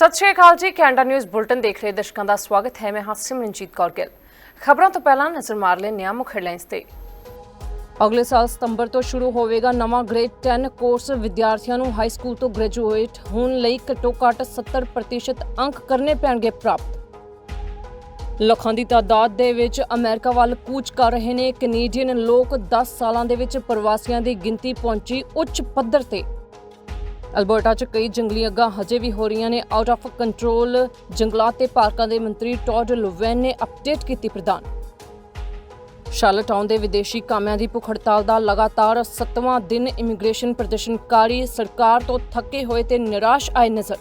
ਸਤਿ ਸ਼੍ਰੀ ਅਕਾਲ ਜੀ, Canada news bulletin ਦੇਖ ਰਹੇ ਦਰਸ਼ਕਾਂ ਦਾ ਸਵਾਗਤ ਹੈ। ਮੈਂ ਹਾਂ ਸਿਮਰਨਜੀਤ ਕੌਰ ਗਿੱਲ। ਖਬਰਾਂ ਤੋਂ ਪਹਿਲਾਂ ਨਜ਼ਰ ਮਾਰ ਲੈਂਦੇ ਹਾਂ ਮੁੱਖ ਹੈਡਲਾਈਨਸ ਤੇ। ਅਗਲੇ ਸਾਲ ਸਤੰਬਰ ਤੋਂ ਸ਼ੁਰੂ ਹੋਵੇਗਾ ਨਵਾਂ ਗ੍ਰੇਡ 10 ਕੋਰਸ ਵਿਦਿਆਰਥੀਆਂ ਨੂੰ ਹਾਈ ਸਕੂਲ ਤੋਂ ਗ੍ਰੈਜੂਏਟ ਹੋਣ ਲਈ ਘੱਟੋ-ਘੱਟ 70% ਅੰਕ ਕਰਨੇ ਪੈਣਗੇ ਪ੍ਰਾਪਤ। ਲੱਖਾਂ ਦੀ ਤਾਦਾਦ ਦੇ ਵਿੱਚ ਅਮਰੀਕਾ ਵੱਲ ਕੂਚ ਕਰ ਰਹੇ ਨੇ। ਕੈਨੇਡੀਅਨ ਲੋਕ 10 ਸਾਲਾਂ ਦੇ ਵਿੱਚ ਪ੍ਰਵਾਸੀਆਂ ਦੀ ਗਿਣਤੀ ਪਹੁੰਚੀ ਉੱਚ ਪੱਧਰ ਤੇ। ਅਲਬਰਟਾ 'ਚ ਕਈ ਜੰਗਲੀ ਅੱਗਾਂ ਹਜੇ ਵੀ ਹੋ ਰਹੀਆਂ ਨੇ। ਆਊਟ ਆਫ ਕੰਟਰੋਲ ਜੰਗਲਾਤ ਤੇ ਪਾਰਕਾਂ ਦੇ ਮੰਤਰੀ ਟੌਡ ਲੁਵੈਨ ਨੇ ਅਪਡੇਟ ਕੀਤੀ ਪ੍ਰਦਾਨ ਸ਼ਾਰਲਟਾਊਨ ਦੇ ਵਿਦੇਸ਼ੀ ਕਾਮਿਆਂ ਦੀ ਭੁੱਖ ਹੜਤਾਲ ਦਾ ਲਗਾਤਾਰ 7ਵਾਂ ਦਿਨ ਇਮੀਗ੍ਰੇਸ਼ਨ ਪ੍ਰਦਰਸ਼ਨਕਾਰੀ ਸਰਕਾਰ ਤੋਂ ਥੱਕੇ ਹੋਏ ਤੇ ਨਿਰਾਸ਼ ਆਏ ਨਜ਼ਰ।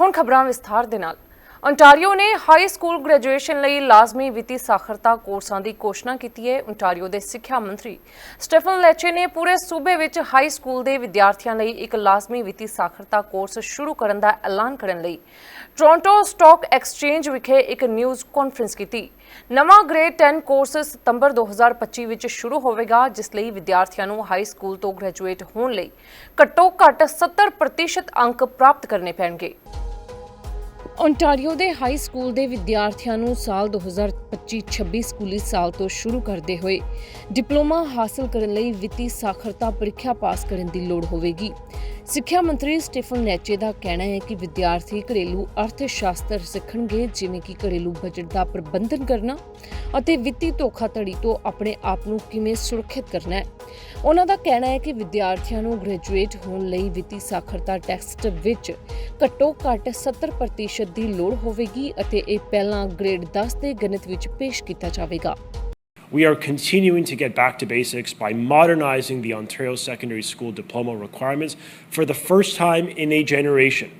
ਹੁਣ ਖਬਰਾਂ ਵਿਸਥਾਰ ਦੇ ਨਾਲ। ਓਨਟਾਰੀਓ ਨੇ ਹਾਈ ਸਕੂਲ ਗ੍ਰੈਜੂਏਸ਼ਨ ਲਈ ਲਾਜ਼ਮੀ ਵਿੱਤੀ ਸਾਖਰਤਾ ਕੋਰਸਾਂ ਦੀ ਘੋਸ਼ਣਾ ਕੀਤੀ ਹੈ। ਓਨਟਾਰੀਓ ਦੇ ਸਿੱਖਿਆ ਮੰਤਰੀ ਸਟੀਫਨ ਲੈਚੇ ਨੇ ਪੂਰੇ ਸੂਬੇ ਵਿੱਚ ਹਾਈ ਸਕੂਲ ਦੇ ਵਿਦਿਆਰਥੀਆਂ ਲਈ ਇੱਕ ਲਾਜ਼ਮੀ ਵਿੱਤੀ ਸਾਖਰਤਾ ਕੋਰਸ ਸ਼ੁਰੂ ਕਰਨ ਦਾ ਐਲਾਨ ਕਰਨ ਲਈ ਟੋਰਾਂਟੋ ਸਟਾਕ ਐਕਸਚੇਂਜ ਵਿਖੇ ਇੱਕ ਨਿਊਜ਼ ਕਾਨਫਰੰਸ ਕੀਤੀ। ਨਵਾਂ ਗ੍ਰੇਡ 10 ਕੋਰਸ ਸਤੰਬਰ 2025 ਵਿੱਚ ਸ਼ੁਰੂ ਹੋਵੇਗਾ, ਜਿਸ ਲਈ ਵਿਦਿਆਰਥੀਆਂ ਨੂੰ ਹਾਈ ਸਕੂਲ ਤੋਂ ਗ੍ਰੈਜੂਏਟ ਹੋਣ ਲਈ ਘੱਟੋ ਘੱਟ 70% ਅੰਕ ਪ੍ਰਾਪਤ ਕਰਨੇ ਪੈਣਗੇ। ਓਨਟਾਰੀਓ ਦੇ ਹਾਈ ਸਕੂਲ ਦੇ ਵਿਦਿਆਰਥੀਆਂ ਨੂੰ ਸਾਲ 2025-26 ਸਕੂਲੀ ਸਾਲ ਤੋਂ ਸ਼ੁਰੂ ਕਰਦੇ ਹੋਏ ਡਿਪਲੋਮਾ ਹਾਸਲ ਕਰਨ ਲਈ ਵਿੱਤੀ ਸਾਖਰਤਾ ਪ੍ਰੀਖਿਆ ਪਾਸ ਕਰਨ ਦੀ ਲੋੜ ਹੋਵੇਗੀ। ਸਿੱਖਿਆ ਮੰਤਰੀ ਸਟੀਫਨ ਨੈਚੇ ਦਾ ਕਹਿਣਾ ਹੈ ਕਿ ਵਿਦਿਆਰਥੀ ਘਰੇਲੂ ਅਰਥ ਸ਼ਾਸਤਰ ਸਿੱਖਣਗੇ, ਜਿਵੇਂ ਕਿ ਘਰੇਲੂ ਬਜਟ ਦਾ ਪ੍ਰਬੰਧਨ ਕਰਨਾ ਅਤੇ ਵਿੱਤੀ ਧੋਖਾਧੜੀ ਤੋਂ ਆਪਣੇ ਆਪ ਨੂੰ ਕਿਵੇਂ ਸੁਰੱਖਿਅਤ ਕਰਨਾ ਹੈ। ਉਹਨਾਂ ਦਾ ਕਹਿਣਾ ਹੈ ਕਿ ਵਿਦਿਆਰਥੀਆਂ ਨੂੰ ਗ੍ਰੈਜੂਏਟ ਹੋਣ ਲਈ ਵਿੱਤੀ ਸਾਖਰਤਾ ਟੈਸਟ ਵਿੱਚ ਘੱਟੋ ਘੱਟ 70% ਦੀ ਲੋੜ ਹੋਵੇਗੀ ਅਤੇ ਇਹ ਪਹਿਲਾਂ ਗ੍ਰੇਡ 10 ਦੇ ਗਣਿਤ ਵਿੱਚ ਪੇਸ਼ ਕੀਤਾ ਜਾਵੇਗਾ We are continuing to get back to basics by modernizing the Ontario Secondary School diploma requirements for the first time in a generation.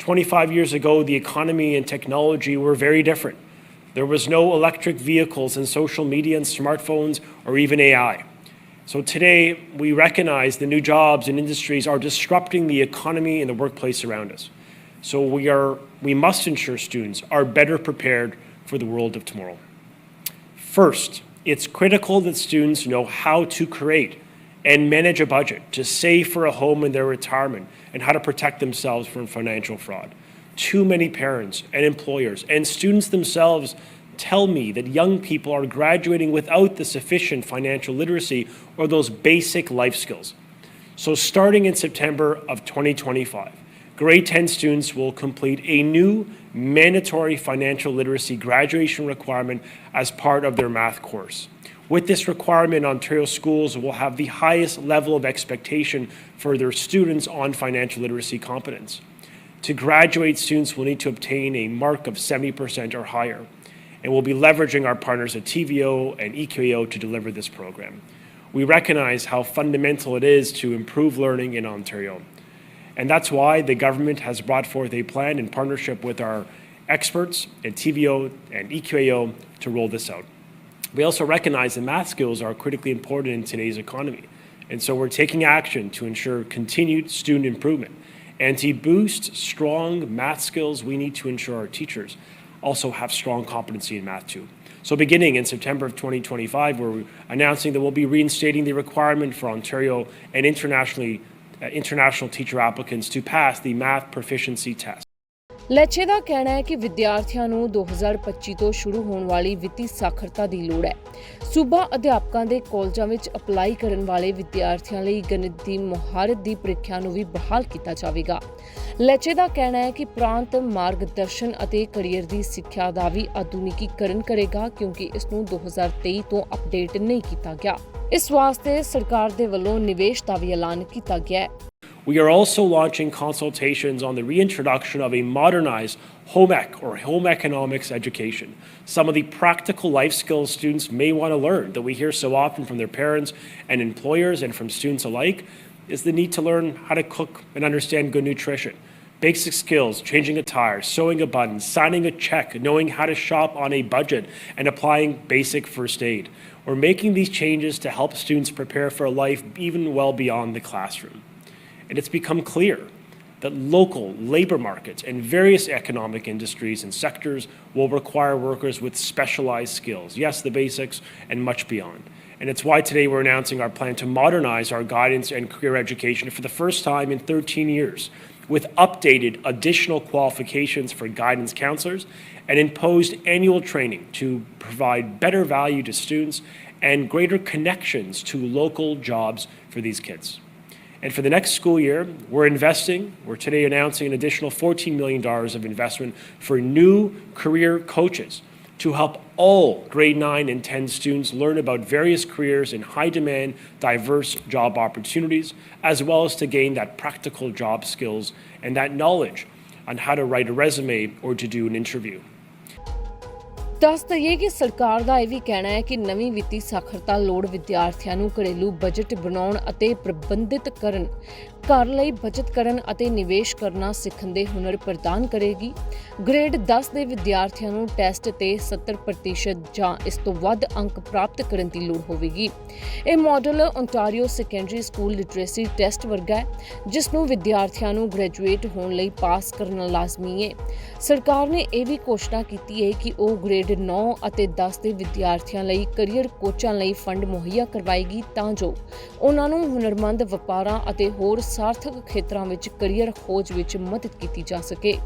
25 years ago, the economy and technology were very different. There was no electric vehicles and social media and smartphones or even AI. So today, we recognize the new jobs and industries are disrupting the economy and the workplace around us. So we, are, we must ensure students are better prepared for the world of tomorrow. First, it's critical that students know how to create and manage a budget, to save for a home in their retirement, and how to protect themselves from financial fraud. Too many parents and employers and students themselves tell me that young people are graduating without the sufficient financial literacy or those basic life skills. So, starting in September of 2025, grade 10 students will complete a new mandatory financial literacy graduation requirement as part of their math course. With this requirement, Ontario schools will have the highest level of expectation for their students on financial literacy competence. To graduate, students will need to obtain a mark of 70% or higher, and we'll be leveraging our partners at TVO and EQAO to deliver this program. We recognize how fundamental it is to improve learning in Ontario. And that's why the government has brought forth a plan in partnership with our experts at TVO and EQAO to roll this out. We also recognize that math skills are critically important in today's economy. And so we're taking action to ensure continued student improvement. And to boost strong math skills, we need to ensure our teachers also have strong competency in math too. So beginning in September of 2025, we're announcing that we'll be reinstating the requirement for Ontario and internationally uh, international teacher applicants to pass the math proficiency test. ਲੈਚੇ ਦਾ ਕਹਿਣਾ ਹੈ ਕਿ ਵਿਦਿਆਰਥੀਆਂ ਨੂੰ 2025 ਤੋਂ ਸ਼ੁਰੂ ਹੋਣ ਵਾਲੀ ਵਿੱਤੀ ਸਾਖਰਤਾ ਦੀ ਲੋੜ ਹੈ। ਸੂਬਾ ਅਧਿਆਪਕਾਂ ਦੇ ਕਾਲਜਾਂ ਵਿੱਚ ਅਪਲਾਈ ਕਰਨ ਵਾਲੇ ਵਿਦਿਆਰਥੀਆਂ ਲਈ ਗਣਿਤ ਦੀ ਮੁਹਾਰਤ ਦੀ ਪ੍ਰੀਖਿਆ ਨੂੰ ਵੀ ਬਹਾਲ ਕੀਤਾ ਜਾਵੇਗਾ। ਲੈਚੇ ਦਾ ਕਹਿਣਾ ਹੈ ਕਿ ਪ੍ਰਾਂਤ ਮਾਰਗਦਰਸ਼ਨ ਅਤੇ ਕੈਰੀਅਰ ਦੀ ਸਿੱਖਿਆ ਦਾ ਵੀ ਆਧੁਨਿਕੀਕਰਨ ਕਰੇਗਾ, ਕਿਉਂਕਿ ਇਸ ਨੂੰ 2023 ਤੋਂ ਅਪਡੇਟ ਨਹੀਂ ਕੀਤਾ ਗਿਆ। ਇਸ ਵਾਸਤੇ ਸਰਕਾਰ ਦੇ ਵੱਲੋਂ ਨਿਵੇਸ਼ ਦਾ ਵੀ ਐਲਾਨ ਕੀਤਾ ਗਿਆ ਹੈ। We are also launching consultations on the reintroduction of a modernized home ec or home economics education. Some of the practical life skills students may want to learn that we hear so often from their parents and employers and from students alike is the need to learn how to cook and understand good nutrition. Basic skills, changing a tire, sewing a button, signing a check, knowing how to shop on a budget, and applying basic first aid. We're making these changes to help students prepare for a life even well beyond the classroom. And it's become clear that local labor markets and various economic industries and sectors will require workers with specialized skills. Yes, the basics and much beyond. And it's why today we're announcing our plan to modernize our guidance and career education for the first time in 13 years with updated additional qualifications for guidance counselors and imposed annual training to provide better value to students and greater connections to local jobs for these kids. And for the next school year, we're investing, we're today announcing an additional $14 million of investment for new career coaches to help all grade 9 and 10 students learn about various careers in high demand, diverse job opportunities, as well as to gain that practical job skills and that knowledge on how to write a resume or to do an interview. ਦੱਸ ਦਈਏ ਕਿ ਸਰਕਾਰ ਦਾ ਇਹ ਵੀ ਕਹਿਣਾ ਹੈ ਕਿ ਨਵੀਂ ਵਿੱਤੀ ਸਾਖਰਤਾ ਲੋੜ ਵਿਦਿਆਰਥੀਆਂ ਨੂੰ ਘਰੇਲੂ ਬਜਟ ਬਣਾਉਣ ਅਤੇ ਪ੍ਰਬੰਧਿਤ ਕਰਨ, ਘਰ ਲਈ ਬਚਤ ਕਰਨ ਅਤੇ ਨਿਵੇਸ਼ ਕਰਨਾ ਸਿੱਖਣ ਦੇ ਹੁਨਰ ਪ੍ਰਦਾਨ ਕਰੇਗੀ। ਗ੍ਰੇਡ 10 ਦੇ ਵਿਦਿਆਰਥੀਆਂ ਨੂੰ ਟੈਸਟ ਤੇ 70% ਜਾਂ ਇਸ ਤੋਂ ਵੱਧ ਅੰਕ ਪ੍ਰਾਪਤ ਕਰਨ ਦੀ ਲੋੜ ਹੋਵੇਗੀ। ਇਹ model Ontario secondary school literacy test ਵਰਗਾ ਹੈ, ਜਿਸ ਨੂੰ ਵਿਦਿਆਰਥੀਆਂ ਨੂੰ ਗ੍ਰੈਜੂਏਟ ਹੋਣ ਲਈ ਪਾਸ ਕਰਨਾ ਲਾਜ਼ਮੀ ਹੈ। ਸਰਕਾਰ ਨੇ ਇਹ ਵੀ ਘੋਸ਼ਣਾ ਕੀਤੀ ਹੈ ਕਿ ਉਹ ਗ੍ਰੇਡ 9 ਅਤੇ 10 ਦੇ ਵਿਦਿਆਰਥੀਆਂ ਲਈ ਕੈਰੀਅਰ ਕੋਚਾਂ ਲਈ ਫੰਡ ਮੁਹੱਈਆ ਕਰਵਾਏਗੀ ਤਾਂ ਜੋ ਉਹਨਾਂ ਨੂੰ ਹੁਨਰਮੰਦ ਵਪਾਰਾਂ ਅਤੇ ਹੋਰ ਸਾਰਥਕ ਖੇਤਰਾਂ ਵਿੱਚ ਕੈਰੀਅਰ ਖੋਜ ਵਿੱਚ ਮਦਦ ਕੀਤੀ ਜਾ ਸਕੇ।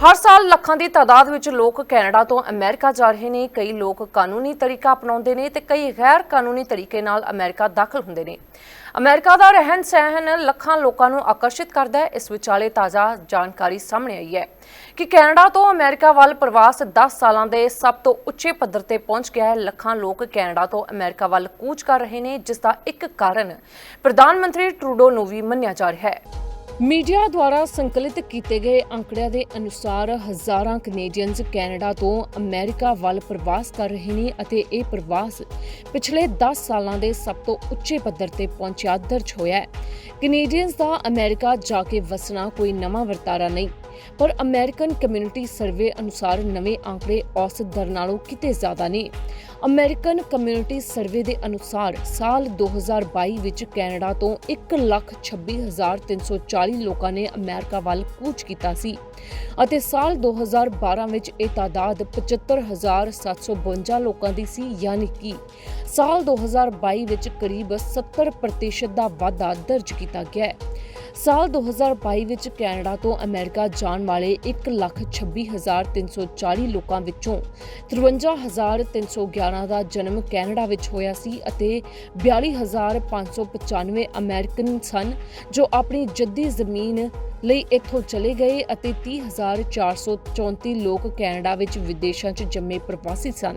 ਹਰ ਸਾਲ ਲੱਖਾਂ ਦੀ ਤਾਦਾਦ ਵਿੱਚ ਲੋਕ ਕੈਨੇਡਾ ਤੋਂ ਅਮਰੀਕਾ ਜਾ ਰਹੇ ਨੇ। ਕਈ ਲੋਕ ਕਾਨੂੰਨੀ ਤਰੀਕਾ ਅਪਣਾਉਂਦੇ ਨੇ ਤੇ ਕਈ ਗੈਰ ਕਾਨੂੰਨੀ ਤਰੀਕੇ ਨਾਲ ਅਮਰੀਕਾ ਦਾਖਲ ਹੁੰਦੇ ਨੇ। ਅਮਰੀਕਾ ਦਾ ਰਹਿਣ ਸਹਿਣ ਲੱਖਾਂ ਲੋਕਾਂ ਨੂੰ ਆਕਰਸ਼ਿਤ ਕਰਦਾ ਹੈ। ਇਸ ਵਿਚਾਲੇ ਤਾਜ਼ਾ ਜਾਣਕਾਰੀ ਸਾਹਮਣੇ ਆਈ ਹੈ ਕਿ ਕੈਨੇਡਾ ਤੋਂ ਅਮਰੀਕਾ ਵੱਲ ਪ੍ਰਵਾਸ 10 ਸਾਲਾਂ ਦੇ ਸਭ ਤੋਂ ਉੱਚੇ ਪੱਧਰ ਤੇ ਪਹੁੰਚ ਗਿਆ ਹੈ। ਲੱਖਾਂ ਲੋਕ ਕੈਨੇਡਾ ਤੋਂ ਅਮਰੀਕਾ ਵੱਲ ਕੂਚ ਕਰ ਰਹੇ ਨੇ, ਜਿਸ ਦਾ ਇੱਕ ਕਾਰਨ ਪ੍ਰਧਾਨ ਮੰਤਰੀ ਟਰੂਡੋ ਨੂੰ ਵੀ ਮੰਨਿਆ ਜਾ ਰਿਹਾ ਹੈ। ਮੀਡੀਆ ਦੁਆਰਾ ਸੰਕਲਿਤ ਕੀਤੇ ਗਏ ਅੰਕੜਿਆਂ ਦੇ ਅਨੁਸਾਰ ਹਜ਼ਾਰਾਂ ਕੈਨੇਡੀਅਨਸ ਕੈਨੇਡਾ ਤੋਂ ਅਮਰੀਕਾ ਵੱਲ ਪ੍ਰਵਾਸ ਕਰ ਰਹੇ ਨੇ ਅਤੇ ਇਹ ਪ੍ਰਵਾਸ ਪਿਛਲੇ 10 ਸਾਲਾਂ ਦੇ ਸਭ ਤੋਂ ਉੱਚੇ ਪੱਧਰ ਤੇ ਪਹੁੰਚਿਆ ਦਰਜ ਹੋਇਆ ਹੈ। ਕੈਨੇਡੀਅਨਸ ਦਾ ਅਮਰੀਕਾ ਜਾ ਕੇ ਵਸਣਾ ਕੋਈ ਨਵਾਂ ਵਰਤਾਰਾ ਨਹੀਂ। ਪਰ ਅਮਰੀਕਨ ਕਮਿਊਨਿਟੀ ਸਰਵੇ ਅਨੁਸਾਰ ਨਵੇਂ ਅੰਕੜੇ ਔਸਤ ਦਰ ਨਾਲੋਂ ਕਿਤੇ ਜ਼ਿਆਦਾ ਨੇ। ਅਮਰੀਕਨ ਕਮਿਊਨਿਟੀ ਸਰਵੇ ਦੇ ਅਨੁਸਾਰ ਸਾਲ 2022 ਵਿੱਚ ਕੈਨੇਡਾ ਤੋਂ 1,26,340 ਲੋਕਾਂ ਨੇ ਅਮਰੀਕਾ ਵੱਲ ਕੂਚ ਕੀਤਾ ਸੀ ਅਤੇ ਸਾਲ 2012 ਵਿੱਚ ਇਹ ਤਾਦਾਦ 75,752 ਲੋਕਾਂ ਦੀ ਸੀ ਯਾਨੀ ਕਿ ਸਾਲ 2022 ਵਿੱਚ ਕਰੀਬ 70% ਦਾ ਵਾਧਾ ਦਰਜ ਕੀਤਾ ਗਿਆ ਹੈ। ਸਾਲ 2022 ਵਿੱਚ ਕੈਨੇਡਾ ਤੋਂ ਅਮਰੀਕਾ ਜਾਣ ਵਾਲੇ 1,26,340 ਲੋਕਾਂ ਵਿੱਚੋਂ 53,311 ਦਾ ਜਨਮ ਕੈਨੇਡਾ ਵਿੱਚ ਹੋਇਆ ਸੀ ਅਤੇ 42,595 ਅਮਰੀਕਨ ਸਨ ਜੋ ਆਪਣੀ ਜੱਦੀ ਜ਼ਮੀਨ ਲਈ ਇੱਥੋਂ ਚਲੇ ਗਏ ਅਤੇ 30,434 ਲੋਕ ਕੈਨੇਡਾ ਵਿੱਚ ਵਿਦੇਸ਼ਾਂ 'ਚ ਜੰਮੇ ਪ੍ਰਵਾਸੀ ਸਨ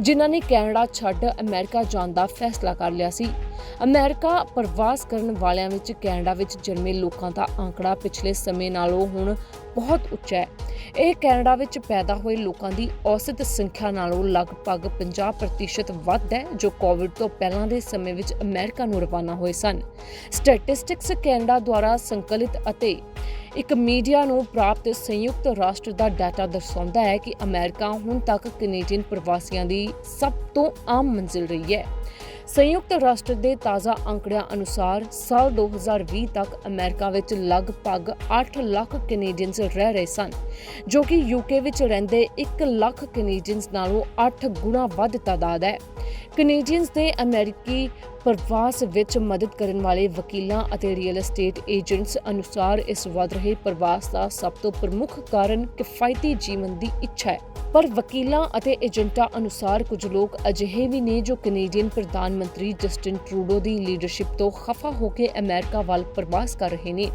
ਜਿਨ੍ਹਾਂ ਨੇ ਕੈਨੇਡਾ ਛੱਡ ਅਮਰੀਕਾ ਜਾਣ ਦਾ ਫੈਸਲਾ ਕਰ ਲਿਆ ਸੀ। ਅਮਰੀਕਾ ਪ੍ਰਵਾਸ ਕਰਨ ਵਾਲਿਆਂ ਵਿੱਚ ਕੈਨੇਡਾ ਵਿੱਚ ਜਨਮੇ ਲੋਕਾਂ ਦਾ ਅੰਕੜਾ ਪਿਛਲੇ ਸਮੇਂ ਨਾਲੋਂ ਹੁਣ ਬਹੁਤ ਉੱਚਾ ਹੈ। ਇਹ ਕੈਨੇਡਾ ਵਿੱਚ ਪੈਦਾ ਹੋਏ ਲੋਕਾਂ ਦੀ ਔਸਤ ਸੰਖਿਆ ਨਾਲੋਂ ਲਗਭਗ 50% ਵੱਧ ਹੈ, ਜੋ ਕੋਵਿਡ ਤੋਂ ਪਹਿਲਾਂ ਦੇ ਸਮੇਂ ਵਿੱਚ ਅਮਰੀਕਾ ਨੂੰ ਰਵਾਨਾ ਹੋਏ ਸਨ। ਸਟੈਟਿਸਟਿਕਸ ਕੈਨੇਡਾ ਦੁਆਰਾ ਸੰਕਲਿਤ ਅਤੇ ਇੱਕ ਮੀਡੀਆ ਨੂੰ ਪ੍ਰਾਪਤ ਸੰਯੁਕਤ ਰਾਸ਼ਟਰ ਦਾ ਡਾਟਾ ਦਰਸਾਉਂਦਾ ਹੈ ਕਿ ਅਮਰੀਕਾ ਹੁਣ ਤੱਕ ਕੈਨੇਡੀਅਨ ਪ੍ਰਵਾਸੀਆਂ ਦੀ ਸਭ ਤੋਂ ਆਮ ਮੰਜ਼ਿਲ ਰਹੀ ਹੈ। ਸੰਯੁਕਤ ਰਾਸ਼ਟਰ ਦੇ ਤਾਜ਼ਾ ਅੰਕੜਿਆਂ ਅਨੁਸਾਰ ਸਾਲ 2020 ਤੱਕ ਅਮਰੀਕਾ ਵਿੱਚ ਲਗਭਗ 8 ਲੱਖ ਕੈਨੇਡੀਅਨਸ ਰਹਿ ਰਹੇ ਸਨ, ਜੋ ਕਿ ਯੂਕੇ ਵਿੱਚ ਰਹਿੰਦੇ 1 ਲੱਖ ਕੈਨੇਡੀਅਨਸ ਨਾਲੋਂ 8 ਗੁਣਾ ਵੱਧ ਤਾਦਾਦ ਹੈ। ਕੈਨੇਡੀਅਨਸ ਦੇ ਅਮਰੀਕੀ ਪ੍ਰਵਾਸ ਵਿੱਚ ਮਦਦ ਕਰਨ ਵਾਲੇ ਵਕੀਲਾਂ ਅਤੇ ਰੀਅਲ ਏਸਟੇਟ ਏਜੰਟਸ ਅਨੁਸਾਰ ਇਸ ਵਧ ਰਹੇ ਪ੍ਰਵਾਸ ਦਾ ਸਭ ਤੋਂ ਪ੍ਰਮੁੱਖ ਕਾਰਨ ਕਿਫਾਇਤੀ ਜੀਵਨ ਦੀ ਇੱਛਾ ਹੈ। ਪਰ ਵਕੀਲਾਂ ਅਤੇ ਏਜੰਟਾਂ ਅਨੁਸਾਰ ਕੁਝ ਲੋਕ ਅਜਿਹੇ ਵੀ ਨੇ ਜੋ ਕੈਨੇਡੀਅਨ ਪ੍ਰਧਾਨ ਮੰਤਰੀ ਜਸਟਿਨ ਟਰੂਡੋ ਦੀ ਲੀਡਰਸ਼ਿਪ ਤੋਂ ਖਫਾ ਹੋ ਕੇ ਅਮਰੀਕਾ ਵੱਲ ਪ੍ਰਵਾਸ ਕਰ ਰਹੇ ਨੇ।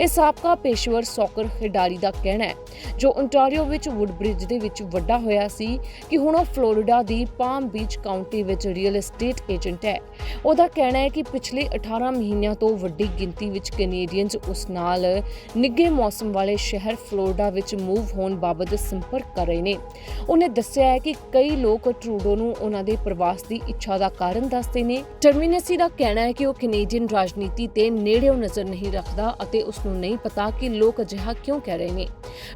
ਇਹ ਸਾਬਕਾ ਪੇਸ਼ੇਵਰ ਸੌਕਰ ਖਿਡਾਰੀ ਦਾ ਕਹਿਣਾ ਹੈ, ਜੋ ontario ਵਿੱਚ ਵੁੱਡਬ੍ਰਿਜ ਦੇ ਵਿੱਚ ਵੱਡਾ ਹੋਇਆ ਸੀ ਕਿ ਹੁਣ ਉਹ ਫਲੋਰੀਡਾ ਦੀ ਪਾਮ ਬੀਚ ਕਾਉਂਟੀ ਵਿੱਚ ਰੀਅਲ ਏਸਟੇਟ ਏਜੰਟ ਹੈ। ਉਹਦਾ ਕਹਿਣਾ ਹੈ ਕਿ ਪਿਛਲੇ 18 ਮਹੀਨਿਆਂ ਤੋਂ ਵੱਡੀ ਗਿਣਤੀ ਵਿੱਚ ਕੈਨੇਡੀਅਨਸ ਉਸ ਨਾਲ ਨਿੱਘੇ ਮੌਸਮ ਵਾਲੇ ਸ਼ਹਿਰ ਫਲੋਰੀਡਾ ਵਿੱਚ ਮੂਵ ਹੋਣ ਬਾਬਤ ਸੰਪਰਕ ਕਰ ਰਹੇ ਨੇ। ਉਹਨੇ ਦੱਸਿਆ ਹੈ ਕਿ ਕਈ ਲੋਕ ਟਰੂਡੋ ਨੂੰ ਉਹਨਾਂ ਦੇ ਪ੍ਰਵਾਸ ਦੀ ਇੱਛਾ ਦਾ ਕਾਰਨ ਦੱਸਦੇ ਨੇ। ਟਰਮੀਨੇਸੀ ਦਾ ਕਹਿਣਾ ਹੈ ਕਿ ਉਹ ਕੈਨੇਡੀਅਨ ਰਾਜਨੀਤੀ ਤੇ ਨੇੜਿਓਂ ਨਜ਼ਰ ਨਹੀਂ ਰੱਖਦਾ ਅਤੇ ਉਸ ਨੂੰ ਨਹੀਂ ਪਤਾ ਕਿ ਲੋਕ ਅਜਿਹਾ ਕਿਉਂ ਕਹਿ ਰਹੇ ਨੇ।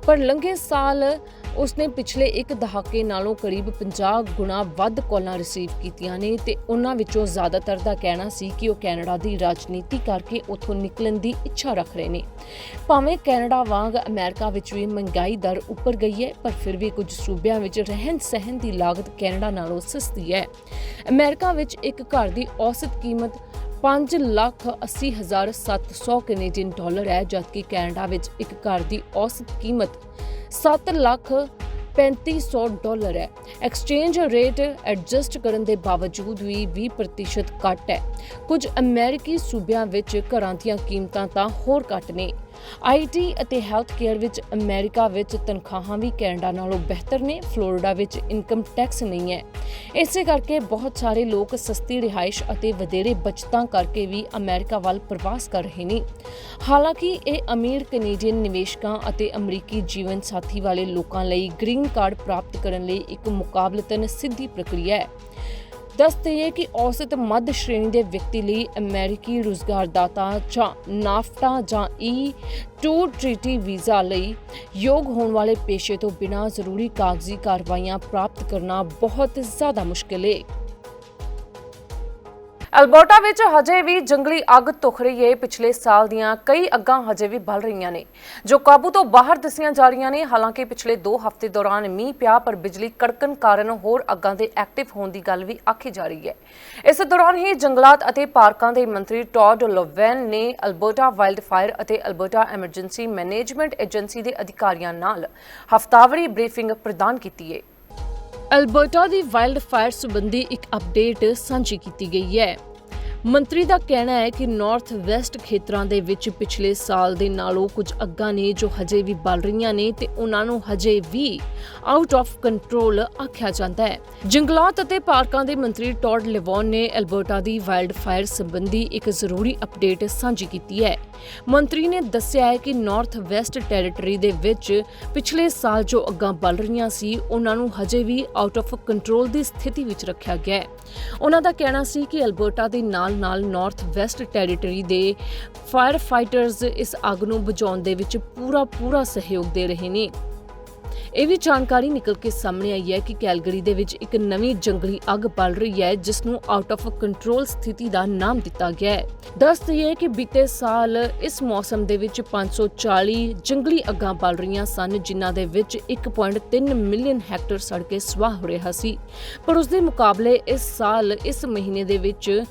ਪਰ ਲੰਘੇ ਸਾਲ ਉਸਨੇ ਪਿਛਲੇ ਇੱਕ ਦਹਾਕੇ ਨਾਲੋਂ ਕਰੀਬ 50 ਗੁਣਾ ਵੱਧ ਕਾਲਾਂ ਰਿਸੀਵ ਕੀਤੀਆਂ ਨੇ ਤੇ ਉਹਨਾਂ ਵਿੱਚੋਂ ਜ਼ਿਆਦਾਤਰ ਦਾ ਕਹਿਣਾ ਸੀ ਕਿ ਉਹ ਕੈਨੇਡਾ ਦੀ ਰਾਜਨੀਤੀ ਕਰਕੇ ਉੱਥੋਂ ਨਿਕਲਣ ਦੀ ਇੱਛਾ ਰੱਖ ਰਹੇ ਨੇ। ਭਾਵੇਂ ਕੈਨੇਡਾ ਵਾਂਗ ਅਮਰੀਕਾ ਵਿੱਚ ਵੀ ਮਹਿੰਗਾਈ ਦਰ ਉੱਪਰ ਗਈ ਹੈ, ਪਰ ਫਿਰ ਵੀ ਕੁਝ ਸੂਬਿਆਂ ਵਿੱਚ ਰਹਿਣ ਸਹਿਣ ਦੀ ਲਾਗਤ ਕੈਨੇਡਾ ਨਾਲੋਂ ਸਸਤੀ ਹੈ। ਅਮਰੀਕਾ ਵਿੱਚ ਇੱਕ ਘਰ ਦੀ ਔਸਤ ਕੀਮਤ 5 ਲੱਖ 80 ਹਜ਼ਾਰ 700 ਕੈਨੇਡੀਅਨ ਡਾਲਰ ਹੈ, ਜਦਕਿ ਕੈਨੇਡਾ ਵਿੱਚ ਇੱਕ ਘਰ ਦੀ ਔਸਤ ਕੀਮਤ 7 ਲੱਖ 3500 ਡਾਲਰ ਹੈ। ਐਕਸਚੇਂਜ ਰੇਟ ਐਡਜਸਟ ਕਰਨ ਦੇ ਬਾਵਜੂਦ ਵੀ 20% ਘੱਟ ਹੈ। ਕੁਝ ਅਮਰੀਕੀ ਸੂਬਿਆਂ ਵਿੱਚ ਘਰਾਂ ਦੀਆਂ ਕੀਮਤਾਂ ਤਾਂ ਹੋਰ ਘੱਟ ਨੇ। ਆਈਟੀ ਅਤੇ ਹੈਲਥ ਕੇਅਰ ਵਿੱਚ ਅਮਰੀਕਾ ਵਿੱਚ ਤਨਖਾਹਾਂ ਵੀ ਕੈਨੇਡਾ ਨਾਲੋਂ ਬਿਹਤਰ ਨੇ, ਫਲੋਰੀਡਾ ਵਿੱਚ ਇਨਕਮ ਟੈਕਸ ਨਹੀਂ ਹੈ। ਇਸੇ ਕਰਕੇ ਬਹੁਤ ਸਾਰੇ ਲੋਕ ਸਸਤੀ ਰਿਹਾਇਸ਼ ਅਤੇ ਵਧੇਰੇ ਬਚਤਾਂ ਕਰਕੇ ਵੀ ਅਮਰੀਕਾ ਵੱਲ ਪ੍ਰਵਾਸ ਕਰ ਰਹੇ ਨੇ। ਹਾਲਾਂਕਿ ਇਹ ਅਮੀਰ ਕੈਨੇਡੀਅਨ ਨਿਵੇਸ਼ਕਾਂ ਅਤੇ ਅਮਰੀਕੀ ਜੀਵਨ ਸਾਥੀ ਵਾਲੇ ਲੋਕਾਂ ਲਈ ਗ੍ਰੀਨ ਕਾਰਡ ਪ੍ਰਾਪਤ ਕਰਨ ਲਈ ਇੱਕ ਮੁਕਾਬਲਤਨ ਸਿੱਧੀ ਪ੍ਰਕਿਰਿਆ ਹੈ। ਦੱਸ ਹੈ ਕਿ ਔਸਤ ਮੱਧ ਸ਼੍ਰੇਣੀ ਦੇ ਵਿਅਕਤੀ ਲਈ ਅਮਰੀਕੀ ਰੁਜ਼ਗਾਰਦਾਤਾ ਜਾਂ ਨਾਫਟਾ ਜਾਂ ਈ ਟੂ ਟ੍ਰੀਟੀ ਵੀਜ਼ਾ ਲਈ ਯੋਗ ਹੋਣ ਵਾਲੇ ਪੇਸ਼ੇ ਤੋਂ ਬਿਨਾਂ ਜ਼ਰੂਰੀ ਕਾਗਜ਼ੀ ਕਾਰਵਾਈਆਂ ਪ੍ਰਾਪਤ ਕਰਨਾ ਬਹੁਤ ਜ਼ਿਆਦਾ ਮੁਸ਼ਕਲ ਹੈ ਅਲਬਰਟਾ ਵਿੱਚ ਹਜੇ ਵੀ ਜੰਗਲੀ ਅੱਗ ਤੁਖ ਰਹੀ ਹੈ ਪਿਛਲੇ ਸਾਲ ਦੀਆਂ ਕਈ ਅੱਗਾਂ ਹਜੇ ਵੀ ਬਲ ਰਹੀਆਂ ਨੇ। ਜੋ ਕਾਬੂ ਤੋਂ ਬਾਹਰ ਦੱਸੀਆਂ ਜਾ ਰਹੀਆਂ ਨੇ, ਹਾਲਾਂਕਿ ਪਿਛਲੇ 2 ਹਫ਼ਤੇ ਦੌਰਾਨ ਮੀਂਹ ਪਿਆ, ਪਰ ਬਿਜਲੀ ਕੜਕਣ ਕਾਰਨ ਹੋਰ ਅੱਗਾਂ ਦੇ ਐਕਟਿਵ ਹੋਣ ਦੀ ਗੱਲ ਵੀ ਆਖੀ ਜਾ ਰਹੀ ਹੈ ਇਸ ਦੌਰਾਨ ਹੀ ਜੰਗਲਾਤ ਅਤੇ ਪਾਰਕਾਂ ਦੇ ਮੰਤਰੀ ਟੌਡ ਲੋਵੈਨ ਨੇ ਅਲਬਰਟਾ ਵਾਈਲਡ ਫਾਇਰ ਅਤੇ ਅਲਬਰਟਾ ਐਮਰਜੈਂਸੀ ਮੈਨੇਜਮੈਂਟ ਏਜੰਸੀ ਦੇ ਅਧਿਕਾਰੀਆਂ ਨਾਲ ਹਫ਼ਤਾਵਾਰੀ ਬਰੀਫਿੰਗ ਪ੍ਰਦਾਨ ਕੀਤੀ ਹੈ ਅਲਬਰਟਾ ਦੀ ਵਾਈਲਡ ਫਾਇਰ ਸੰਬੰਧੀ ਇੱਕ ਅਪਡੇਟ ਸਾਂਝੀ ਕੀਤੀ ਗਈ ਹੈ। ਮੰਤਰੀ ਦਾ ਕਹਿਣਾ ਹੈ ਕਿ ਨਾਰਥ ਵੈਸਟ ਖੇਤਰਾਂ ਦੇ ਵਿੱਚ ਪਿਛਲੇ ਸਾਲ ਦੇ ਨਾਲੋਂ ਕੁਝ ਅੱਗਾਂ ਨੇ ਜੋ ਹਜੇ ਵੀ ਬਲ ਰਹੀਆਂ ਨੇ ਤੇ ਉਹਨਾਂ ਨੂੰ ਹਜੇ ਵੀ ਆਊਟ ਆਫ ਕੰਟਰੋਲ ਆਖਿਆ ਜਾਂਦਾ ਹੈ। ਜੰਗਲਾਤ ਅਤੇ ਪਾਰਕਾਂ ਦੇ ਮੰਤਰੀ ਟੌਡ ਲਿਵੋਨ ਨੇ ਅਲਬਰਟਾ ਦੀ ਵਾਈਲਡ ਫਾਇਰ ਸੰਬੰਧੀ ਇੱਕ ਜ਼ਰੂਰੀ ਅਪਡੇਟ ਸਾਂਝੀ ਕੀਤੀ ਹੈ। ਮੰਤਰੀ ਨੇ ਦੱਸਿਆ ਹੈ ਕਿ ਨਾਰਥ ਵੈਸਟ ਟੈਰੀਟਰੀ ਦੇ ਵਿੱਚ ਪਿਛਲੇ ਸਾਲ ਜੋ ਅੱਗਾਂ ਬਲ ਰਹੀਆਂ ਸੀ, ਉਹਨਾਂ ਨੂੰ ਹਜੇ ਵੀ ਆਊਟ ਆਫ ਕੰਟਰੋਲ ਦੀ ਸਥਿਤੀ ਵਿੱਚ ਰੱਖਿਆ ਗਿਆ ਹੈ। ਉਹਨਾਂ ਦਾ ਕਹਿਣਾ ਸੀ ਕਿ ਅਲਬਰਟਾ ਦੇ ਨਾਲ ਨਾਲ-ਨਾਲ ਨਾਰਥ ਵੈਸਟ ਟੈਰੀਟਰੀ ਦੇ ਫਾਇਰ ਫਾਈਟਰਸ ਇਸ ਅੱਗ ਨੂੰ ਬੁਝਾਉਣ ਦੇ ਵਿੱਚ ਪੂਰਾ ਪੂਰਾ ਸਹਿਯੋਗ ਦੇ ਰਹੇ ਨੇ। ਇਹ ਵੀ ਜਾਣਕਾਰੀ ਨਿਕਲ ਕੇ ਸਾਹਮਣੇ ਆਈ ਹੈ ਕਿ ਕੈਲਗਰੀ ਦੇ ਵਿੱਚ ਇੱਕ ਨਵੀਂ ਜੰਗਲੀ ਅੱਗ ਬਲ ਰਹੀ ਹੈ, ਜਿਸ ਨੂੰ ਆਊਟ ਆਫ ਕੰਟਰੋਲ ਸਥਿਤੀ ਦਾ ਨਾਮ ਦਿੱਤਾ ਗਿਆ ਹੈ। ਦੱਸ ਦਈਏ ਕਿ ਬੀਤੇ ਸਾਲ ਇਸ ਮੌਸਮ ਦੇ ਵਿੱਚ 540 ਜੰਗਲੀ ਅੱਗਾਂ ਬਲ ਰਹੀਆਂ ਸਨ, ਜਿਨ੍ਹਾਂ ਦੇ ਵਿੱਚ 1.3 ਮਿਲੀਅਨ ਹੈਕਟਰ ਸੜ ਕੇ ਸਵਾਹ ਹੋ ਰਿਹਾ ਸੀ। ਪਰ ਉਸ ਦੇ ਮੁਕਾਬਲੇ ਇਸ ਸਾਲ, ਇਸ ਮਹੀਨੇ ਦੇ ਵਿੱਚ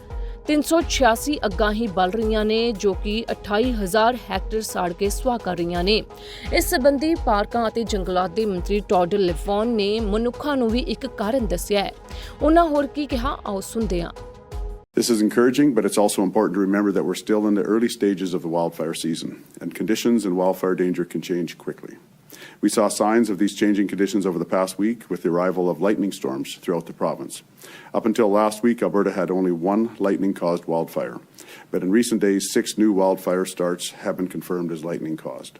386 ਅੱਗਾਂ ਹੀ ਬਲ ਰਹੀਆਂ ਨੇ ਜੋ ਕਿ 28000 ਹੈਕਟਰ ਸਾੜ ਕੇ ਸੁਆਹ ਕਰ ਰਹੀਆਂ ਨੇ ਇਸ ਸੰਬੰਧੀ ਪਾਰਕਾਂ ਅਤੇ ਜੰਗਲਾਤ ਦੇ ਮੰਤਰੀ ਟੌਡ ਲਿਫੋਨ ਨੇ ਮਨੁੱਖਾਂ ਨੂੰ ਵੀ ਇੱਕ ਕਾਰਨ ਦੱਸਿਆ ਹੈ ਉਹਨਾਂ ਹੋਰ ਕੀ ਕਿਹਾ ਆਓ ਸੁਣਦੇ ਹਾਂ This is encouraging, but it's also important to remember that we're still in the early stages of the wildfire season, and conditions and wildfire danger can change quickly. We saw signs of these changing conditions over the past week with the arrival of lightning storms throughout the province. Up until last week, Alberta had only one lightning caused wildfire, but in recent days, six new wildfire starts have been confirmed as lightning caused.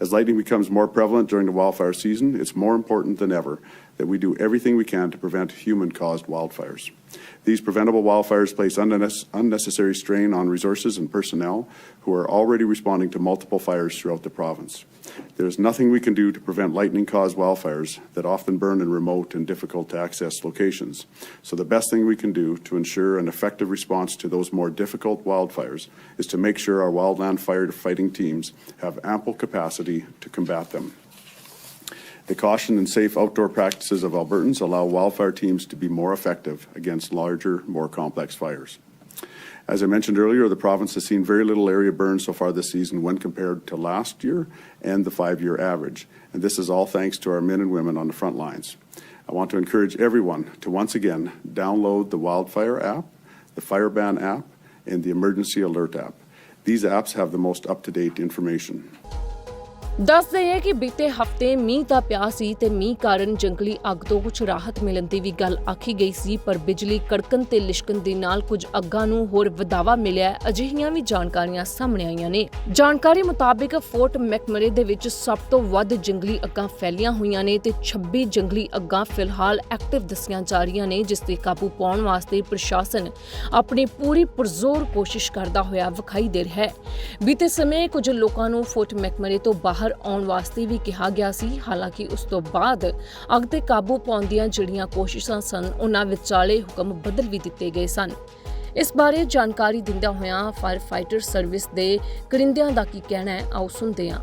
As lightning becomes more prevalent during the wildfire season, it's more important than ever that we do everything we can to prevent human caused wildfires. These preventable wildfires place unnecessary strain on resources and personnel who are already responding to multiple fires throughout the province. There is nothing we can do to prevent lightning caused wildfires that often burn in remote and difficult to access locations. So, the best thing we can do to ensure an effective response to those more difficult wildfires is to make sure our wildland firefighting teams have ample capacity to combat them. The caution and safe outdoor practices of Albertans allow wildfire teams to be more effective against larger, more complex fires. As I mentioned earlier, the province has seen very little area burned so far this season when compared to last year and the five year average. And this is all thanks to our men and women on the front lines. I want to encourage everyone to once again download the Wildfire app, the Fireban app, and the Emergency Alert app. These apps have the most up to date information. ਦੱਸਦੇ ਹੈ ਕਿ ਬੀਤੇ ਹਫ਼ਤੇ ਮੀਂਹ ਦਾ ਪਿਆ ਸੀ ਤੇ ਮੀਂਹ ਕਾਰਨ ਜੰਗਲੀ ਅੱਗ ਤੋਂ ਕੁਝ ਰਾਹਤ ਮਿਲਣ ਦੀ ਵੀ ਗੱਲ ਆਖੀ ਗਈ ਸੀ, ਪਰ ਬਿਜਲੀ ਕੜਕਣ ਤੇ ਲਿਸ਼ਕਣ ਦੇ ਨਾਲ ਕੁਝ ਅੱਗਾਂ ਨੂੰ ਹੋਰ ਵਧਾਵਾ ਮਿਲਿਆ ਅਜਿਹੀਆਂ ਵੀ ਜਾਣਕਾਰੀਆਂ ਸਾਹਮਣੇ ਆਈਆਂ ਨੇ। ਜਾਣਕਾਰੀ ਮੁਤਾਬਿਕ ਫੋਰਟ ਮੈਕਮਰੇ ਦੇ ਵਿੱਚ ਸਭ ਤੋਂ ਵੱਧ ਜੰਗਲੀ ਅੱਗਾਂ ਫੈਲੀਆਂ ਹੋਈਆਂ ਨੇ ਤੇ 26 ਜੰਗਲੀ ਅੱਗਾਂ ਫਿਲਹਾਲ ਐਕਟਿਵ ਦੱਸੀਆਂ ਜਾ ਰਹੀਆਂ ਨੇ, ਜਿਸ ਤੇ ਕਾਬੂ ਪਾਉਣ ਵਾਸਤੇ ਪ੍ਰਸ਼ਾਸਨ ਆਪਣੀ ਪੂਰੀ ਪੁਰਜ਼ੋਰ ਕੋਸ਼ਿਸ਼ ਕਰਦਾ ਹੋਇਆ ਵਿਖਾਈ ਦੇ ਰਿਹਾ ਹੈ। ਬੀਤੇ ਸਮੇਂ ਕੁਝ ਲੋਕਾਂ ਨੂੰ ਫੋਰਟ ਮੈਕਮਰੇ ਤੋਂ ਬਾਹਰ ਆਉਣ ਵਾਸਤੇ ਵੀ ਕਿਹਾ ਗਿਆ ਸੀ। ਹਾਲਾਂਕਿ ਉਸ ਤੋਂ ਬਾਅਦ ਅੱਗ ਤੇ ਕਾਬੂ ਪਾਉਣ ਦੀਆਂ ਜਿਹੜੀਆਂ ਕੋਸ਼ਿਸ਼ਾਂ ਸਨ, ਉਹਨਾਂ ਵਿਚਾਲੇ ਹੁਕਮ ਬਦਲ ਵੀ ਦਿੱਤੇ ਗਏ ਸਨ। ਇਸ ਬਾਰੇ ਜਾਣਕਾਰੀ ਦਿੰਦਿਆਂ ਹੋਇਆ ਫਾਇਰ ਫਾਈਟਰ ਸਰਵਿਸ ਦੇ ਕਰਿੰਦਿਆਂ ਦਾ ਕੀ ਕਹਿਣਾ ਹੈ, ਆਓ ਸੁਣਦੇ ਹਾਂ।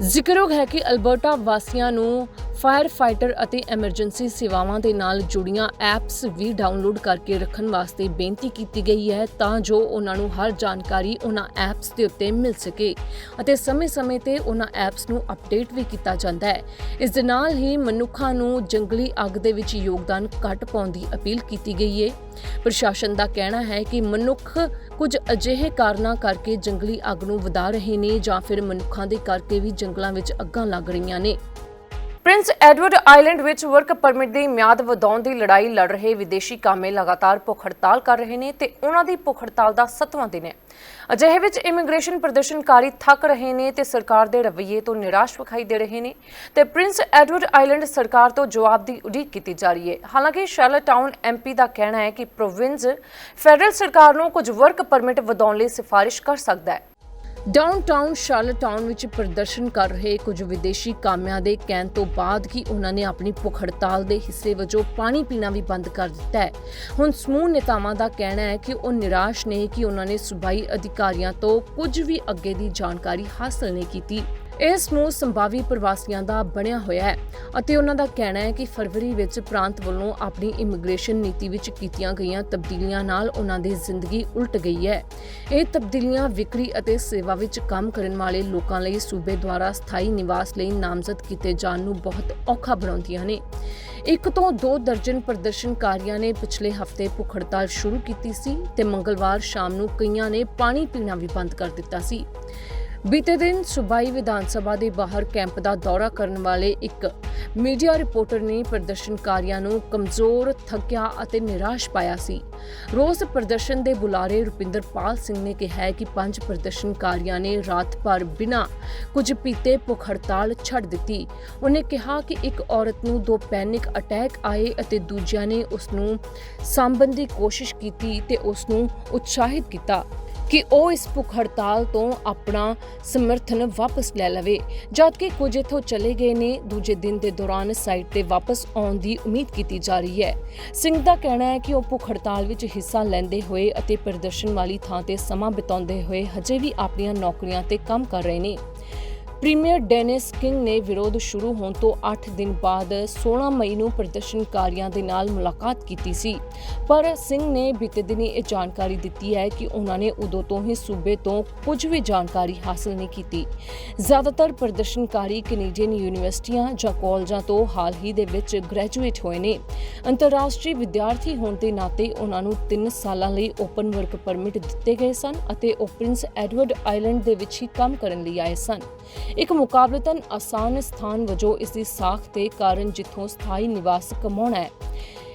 ਜ਼ਿਕਰਯੋਗ ਹੈ ਕਿ ਅਲਬਰਟਾ ਵਾਸੀਆਂ ਨੂੰ ਫਾਇਰ ਫਾਈਟਰ ਅਤੇ ਐਮਰਜੈਂਸੀ ਸੇਵਾਵਾਂ ਦੇ ਨਾਲ ਜੁੜੀਆਂ ਐਪਸ ਵੀ ਡਾਊਨਲੋਡ ਕਰਕੇ ਰੱਖਣ ਵਾਸਤੇ ਬੇਨਤੀ ਕੀਤੀ ਗਈ ਹੈ ਤਾਂ ਜੋ ਉਹਨਾਂ ਨੂੰ ਹਰ ਜਾਣਕਾਰੀ ਉਹਨਾਂ ਐਪਸ ਦੇ ਉੱਤੇ ਮਿਲ ਸਕੇ ਅਤੇ ਸਮੇਂ-ਸਮੇਂ ਤੇ ਉਹਨਾਂ ਐਪਸ ਨੂੰ ਅਪਡੇਟ ਵੀ ਕੀਤਾ ਜਾਂਦਾ ਹੈ। ਇਸ ਦੇ ਨਾਲ ਹੀ ਮਨੁੱਖਾਂ ਨੂੰ ਜੰਗਲੀ ਅੱਗ ਦੇ ਵਿੱਚ ਯੋਗਦਾਨ ਘੱਟ ਪਾਉਣ ਦੀ ਅਪੀਲ ਕੀਤੀ ਗਈ ਹੈ। ਪ੍ਰਸ਼ਾਸਨ ਦਾ ਕਹਿਣਾ ਹੈ ਕਿ ਮਨੁੱਖ ਕੁਝ ਅਜਿਹੇ ਕਾਰਨਾਂ ਕਰਕੇ ਜੰਗਲੀ ਅੱਗ ਨੂੰ ਵਧਾ ਰਹੇ ਨੇ ਜਾਂ ਫਿਰ ਮਨੁੱਖਾਂ ਦੇ ਕਰਕੇ ਵੀ ਜੰਗਲਾਂ ਵਿੱਚ ਅੱਗਾਂ ਲੱਗ ਰਹੀਆਂ ਨੇ। ਪ੍ਰਿੰਸ ਐਡਵਰਡ ਆਈਲੈਂਡ ਵਿੱਚ ਵਰਕ ਪਰਮਿਟ ਦੀ ਮਿਆਦ ਵਧਾਉਣ ਦੀ ਲੜਾਈ ਲੜ ਰਹੇ ਵਿਦੇਸ਼ੀ ਕਾਮੇ ਲਗਾਤਾਰ ਭੁੱਖ ਹੜਤਾਲ ਕਰ ਰਹੇ ਨੇ ਤੇ ਉਹਨਾਂ ਦੀ ਭੁੱਖ ਹੜਤਾਲ ਦਾ 7ਵਾਂ ਦਿਨ ਹੈ। ਅਜਿਹੇ ਵਿੱਚ ਇਮੀਗ੍ਰੇਸ਼ਨ ਪ੍ਰਦਰਸ਼ਨਕਾਰੀ ਥੱਕ ਰਹੇ ਨੇ ਤੇ ਸਰਕਾਰ ਦੇ ਰਵੱਈਏ ਤੋਂ ਨਿਰਾਸ਼ ਵਿਖਾਈ ਦੇ ਰਹੇ ਨੇ ਤੇ ਪ੍ਰਿੰਸ ਐਡਵਰਡ ਆਈਲੈਂਡ ਸਰਕਾਰ ਤੋਂ ਜਵਾਬ ਦੀ ਉਡੀਕ ਕੀਤੀ ਜਾ ਰਹੀ ਹੈ। ਹਾਲਾਂਕਿ ਸ਼ੈਲਰ ਟਾਊਨ ਐਮਪੀ ਦਾ ਕਹਿਣਾ ਹੈ ਕਿ ਪ੍ਰੋਵਿੰਸ ਫੈਡਰਲ ਸਰਕਾਰ ਨੂੰ ਕੁਝ ਵਰਕ ਪਰਮਿਟ ਵਧਾਉਣ ਲਈ ਸਿਫਾਰਿਸ਼ ਕਰ ਸਕਦਾ ਹੈ। ਡਾਊਨਟਾਊਨ ਸ਼ਾਰਲਟਾਊਨ ਵਿੱਚ ਪ੍ਰਦਰਸ਼ਨ ਕਰ ਰਹੇ ਕੁਝ ਵਿਦੇਸ਼ੀ ਕਾਮਿਆਂ ਦੇ ਕਹਿਣ ਤੋਂ ਬਾਅਦ ਕਿ ਉਹਨਾਂ ਨੇ ਆਪਣੀ ਭੁੱਖ ਹੜਤਾਲ ਦੇ ਹਿੱਸੇ ਵਜੋਂ ਪਾਣੀ ਪੀਣਾ ਵੀ ਬੰਦ ਕਰ ਦਿੱਤਾ ਹੈ। ਹੁਣ ਸਮੂਹ ਨੇਤਾਵਾਂ ਦਾ ਕਹਿਣਾ ਹੈ ਕਿ ਉਹ ਨਿਰਾਸ਼ ਨੇ ਕਿ ਉਹਨਾਂ ਨੇ ਸੂਬਾਈ ਅਧਿਕਾਰੀਆਂ ਤੋਂ ਕੁਝ ਵੀ ਅੱਗੇ ਦੀ ਜਾਣਕਾਰੀ ਹਾਸਲ ਨਹੀਂ ਕੀਤੀ। ਇਸ ਨੂੰ ਸੰਭਾਵੀ ਪ੍ਰਵਾਸੀਆਂ ਦਾ ਬਣਿਆ ਹੋਇਆ ਹੈ ਅਤੇ ਉਹਨਾਂ ਦਾ ਕਹਿਣਾ ਹੈ ਕਿ ਫਰਵਰੀ ਵਿੱਚ ਪ੍ਰਾਂਤ ਵੱਲੋਂ ਆਪਣੀ ਇਮੀਗ੍ਰੇਸ਼ਨ ਨੀਤੀ ਵਿੱਚ ਕੀਤੀਆਂ ਗਈਆਂ ਤਬਦੀਲੀਆਂ ਨਾਲ ਉਹਨਾਂ ਦੀ ਜ਼ਿੰਦਗੀ ਉਲਟ ਗਈ ਹੈ। ਇਹ ਤਬਦੀਲੀਆਂ ਵਿਕਰੀ ਅਤੇ ਸੇਵਾ ਵਿੱਚ ਕੰਮ ਕਰਨ ਵਾਲੇ ਲੋਕਾਂ ਲਈ ਸੂਬੇ ਦੁਆਰਾ ਸਥਾਈ ਨਿਵਾਸ ਲਈ ਨਾਮਜ਼ਦ ਕੀਤੇ ਜਾਣ ਨੂੰ ਬਹੁਤ ਔਖਾ ਬਣਾਉਂਦੀਆਂ ਨੇ। ਇੱਕ ਤੋਂ ਦੋ ਦਰਜਨ ਪ੍ਰਦਰਸ਼ਨਕਾਰੀਆਂ ਨੇ ਪਿਛਲੇ ਹਫ਼ਤੇ ਭੁੱਖ ਹੜਤਾਲ ਸ਼ੁਰੂ ਕੀਤੀ ਸੀ ਤੇ ਮੰਗਲਵਾਰ ਸ਼ਾਮ ਨੂੰ ਕਈਆਂ ਨੇ ਪਾਣੀ ਪੀਣਾ ਵੀ ਬੰਦ ਕਰ ਦਿੱਤਾ ਸੀ। ਬੀਤੇ ਦਿਨ ਸੂਬਾਈ ਵਿਧਾਨ ਸਭਾ ਦੇ ਬਾਹਰ ਕੈਂਪ ਦਾ ਦੌਰਾ ਕਰਨ ਵਾਲੇ ਇੱਕ ਮੀਡੀਆ ਰਿਪੋਰਟਰ ਨੇ ਪ੍ਰਦਰਸ਼ਨਕਾਰੀਆਂ ਨੂੰ ਕਮਜ਼ੋਰ, ਥੱਕਿਆ ਅਤੇ ਨਿਰਾਸ਼ ਪਾਇਆ ਸੀ। ਰੋਸ ਪ੍ਰਦਰਸ਼ਨ ਦੇ ਬੁਲਾਰੇ ਰੁਪਿੰਦਰਪਾਲ ਸਿੰਘ ਨੇ ਕਿਹਾ ਕਿ ਪੰਜ ਪ੍ਰਦਰਸ਼ਨਕਾਰੀਆਂ ਨੇ ਰਾਤ ਭਰ ਬਿਨਾਂ ਕੁਝ ਪੀਤੇ ਭੁੱਖ ਹੜਤਾਲ ਛੱਡ ਦਿੱਤੀ। ਉਹਨੇ ਕਿਹਾ ਕਿ ਇੱਕ ਔਰਤ ਨੂੰ ਦੋ ਪੈਨਿਕ ਅਟੈਕ ਆਏ ਅਤੇ ਦੂਜਿਆਂ ਨੇ ਉਸ ਨੂੰ ਸਾਂਭਣ ਦੀ ਕੋਸ਼ਿਸ਼ ਕੀਤੀ ਤੇ ਉਸ ਨੂੰ ਉਤਸ਼ਾਹਿਤ ਕੀਤਾ। ਕਿ ਉਹ ਇਸ ਭੁੱਖ ਹੜਤਾਲ ਤੋਂ ਆਪਣਾ ਸਮਰਥਨ ਵਾਪਸ ਲੈ ਲਵੇ। ਜਦਕਿ ਕੁਝ ਇਥੋਂ ਚਲੇ ਗਏ ਨੇ, ਦੂਜੇ ਦਿਨ ਦੇ ਦੌਰਾਨ ਸਾਈਟ ਤੇ ਵਾਪਸ ਆਉਣ ਦੀ ਉਮੀਦ ਕੀਤੀ ਜਾ ਰਹੀ ਹੈ। ਸਿੰਘ ਦਾ ਕਹਿਣਾ ਹੈ ਕਿ ਉਹ ਭੁੱਖ ਹੜਤਾਲ ਵਿੱਚ ਹਿੱਸਾ ਲੈਂਦੇ ਹੋਏ ਅਤੇ ਪ੍ਰਦਰਸ਼ਨ ਵਾਲੀ ਥਾਂ ਤੇ ਸਮਾਂ ਬਿਤਾਉਂਦੇ ਹੋਏ ਹਜੇ ਵੀ ਆਪਣੀਆਂ ਨੌਕਰੀਆਂ ਤੇ ਕੰਮ ਕਰ ਰਹੇ ਨੇ। ਪ੍ਰੀਮੀਅਰ ਡੈਨਿਸ ਕਿੰਗ ਨੇ ਵਿਰੋਧ ਸ਼ੁਰੂ ਹੋਣ ਤੋਂ 8 ਦਿਨ ਬਾਅਦ 16 ਮਈ ਨੂੰ ਪ੍ਰਦਰਸ਼ਨਕਾਰੀਆਂ ਦੇ ਨਾਲ ਮੁਲਾਕਾਤ ਕੀਤੀ ਸੀ। ਪਰ ਸਿੰਘ ਨੇ ਬੀਤੇ ਦਿਨੀ ਇਹ ਜਾਣਕਾਰੀ ਦਿੱਤੀ ਹੈ ਕਿ ਉਹਨਾਂ ਨੇ ਉਦੋਂ ਤੋਂ ਹੀ ਸੂਬੇ ਤੋਂ ਕੁਝ ਵੀ ਜਾਣਕਾਰੀ ਹਾਸਲ ਨਹੀਂ ਕੀਤੀ। ਜ਼ਿਆਦਾਤਰ ਪ੍ਰਦਰਸ਼ਨਕਾਰੀ ਕੈਨੇਡੀਅਨ ਯੂਨੀਵਰਸਿਟੀਆਂ ਜਾਂ ਕਾਲਜਾਂ ਤੋਂ ਹਾਲ ਹੀ ਦੇ ਵਿੱਚ ਗ੍ਰੈਜੂਏਟ ਹੋਏ ਨੇ। ਅੰਤਰਰਾਸ਼ਟਰੀ ਵਿਦਿਆਰਥੀ ਹੋਣ ਦੇ ਨਾਤੇ ਉਹਨਾਂ ਨੂੰ 3 ਸਾਲਾਂ ਲਈ ਓਪਨ ਵਰਕ ਪਰਮਿਟ ਦਿੱਤੇ ਗਏ ਸਨ ਅਤੇ ਉਹ ਪ੍ਰਿੰਸ ਐਡਵਰਡ ਆਈਲੈਂਡ ਦੇ ਵਿੱਚ ਹੀ ਕੰਮ ਕਰਨ ਲਈ ਆਏ ਸਨ। ਇੱਕ ਮੁਕਾਬਲਤਨ ਆਸਾਨ ਸਥਾਨ ਵਜੋਂ ਇਸ ਦੀ ਸਾਖ ਦੇ ਕਾਰਨ ਜਿੱਥੋਂ ਸਥਾਈ ਨਿਵਾਸ ਕਮਾਉਣਾ ਹੈ।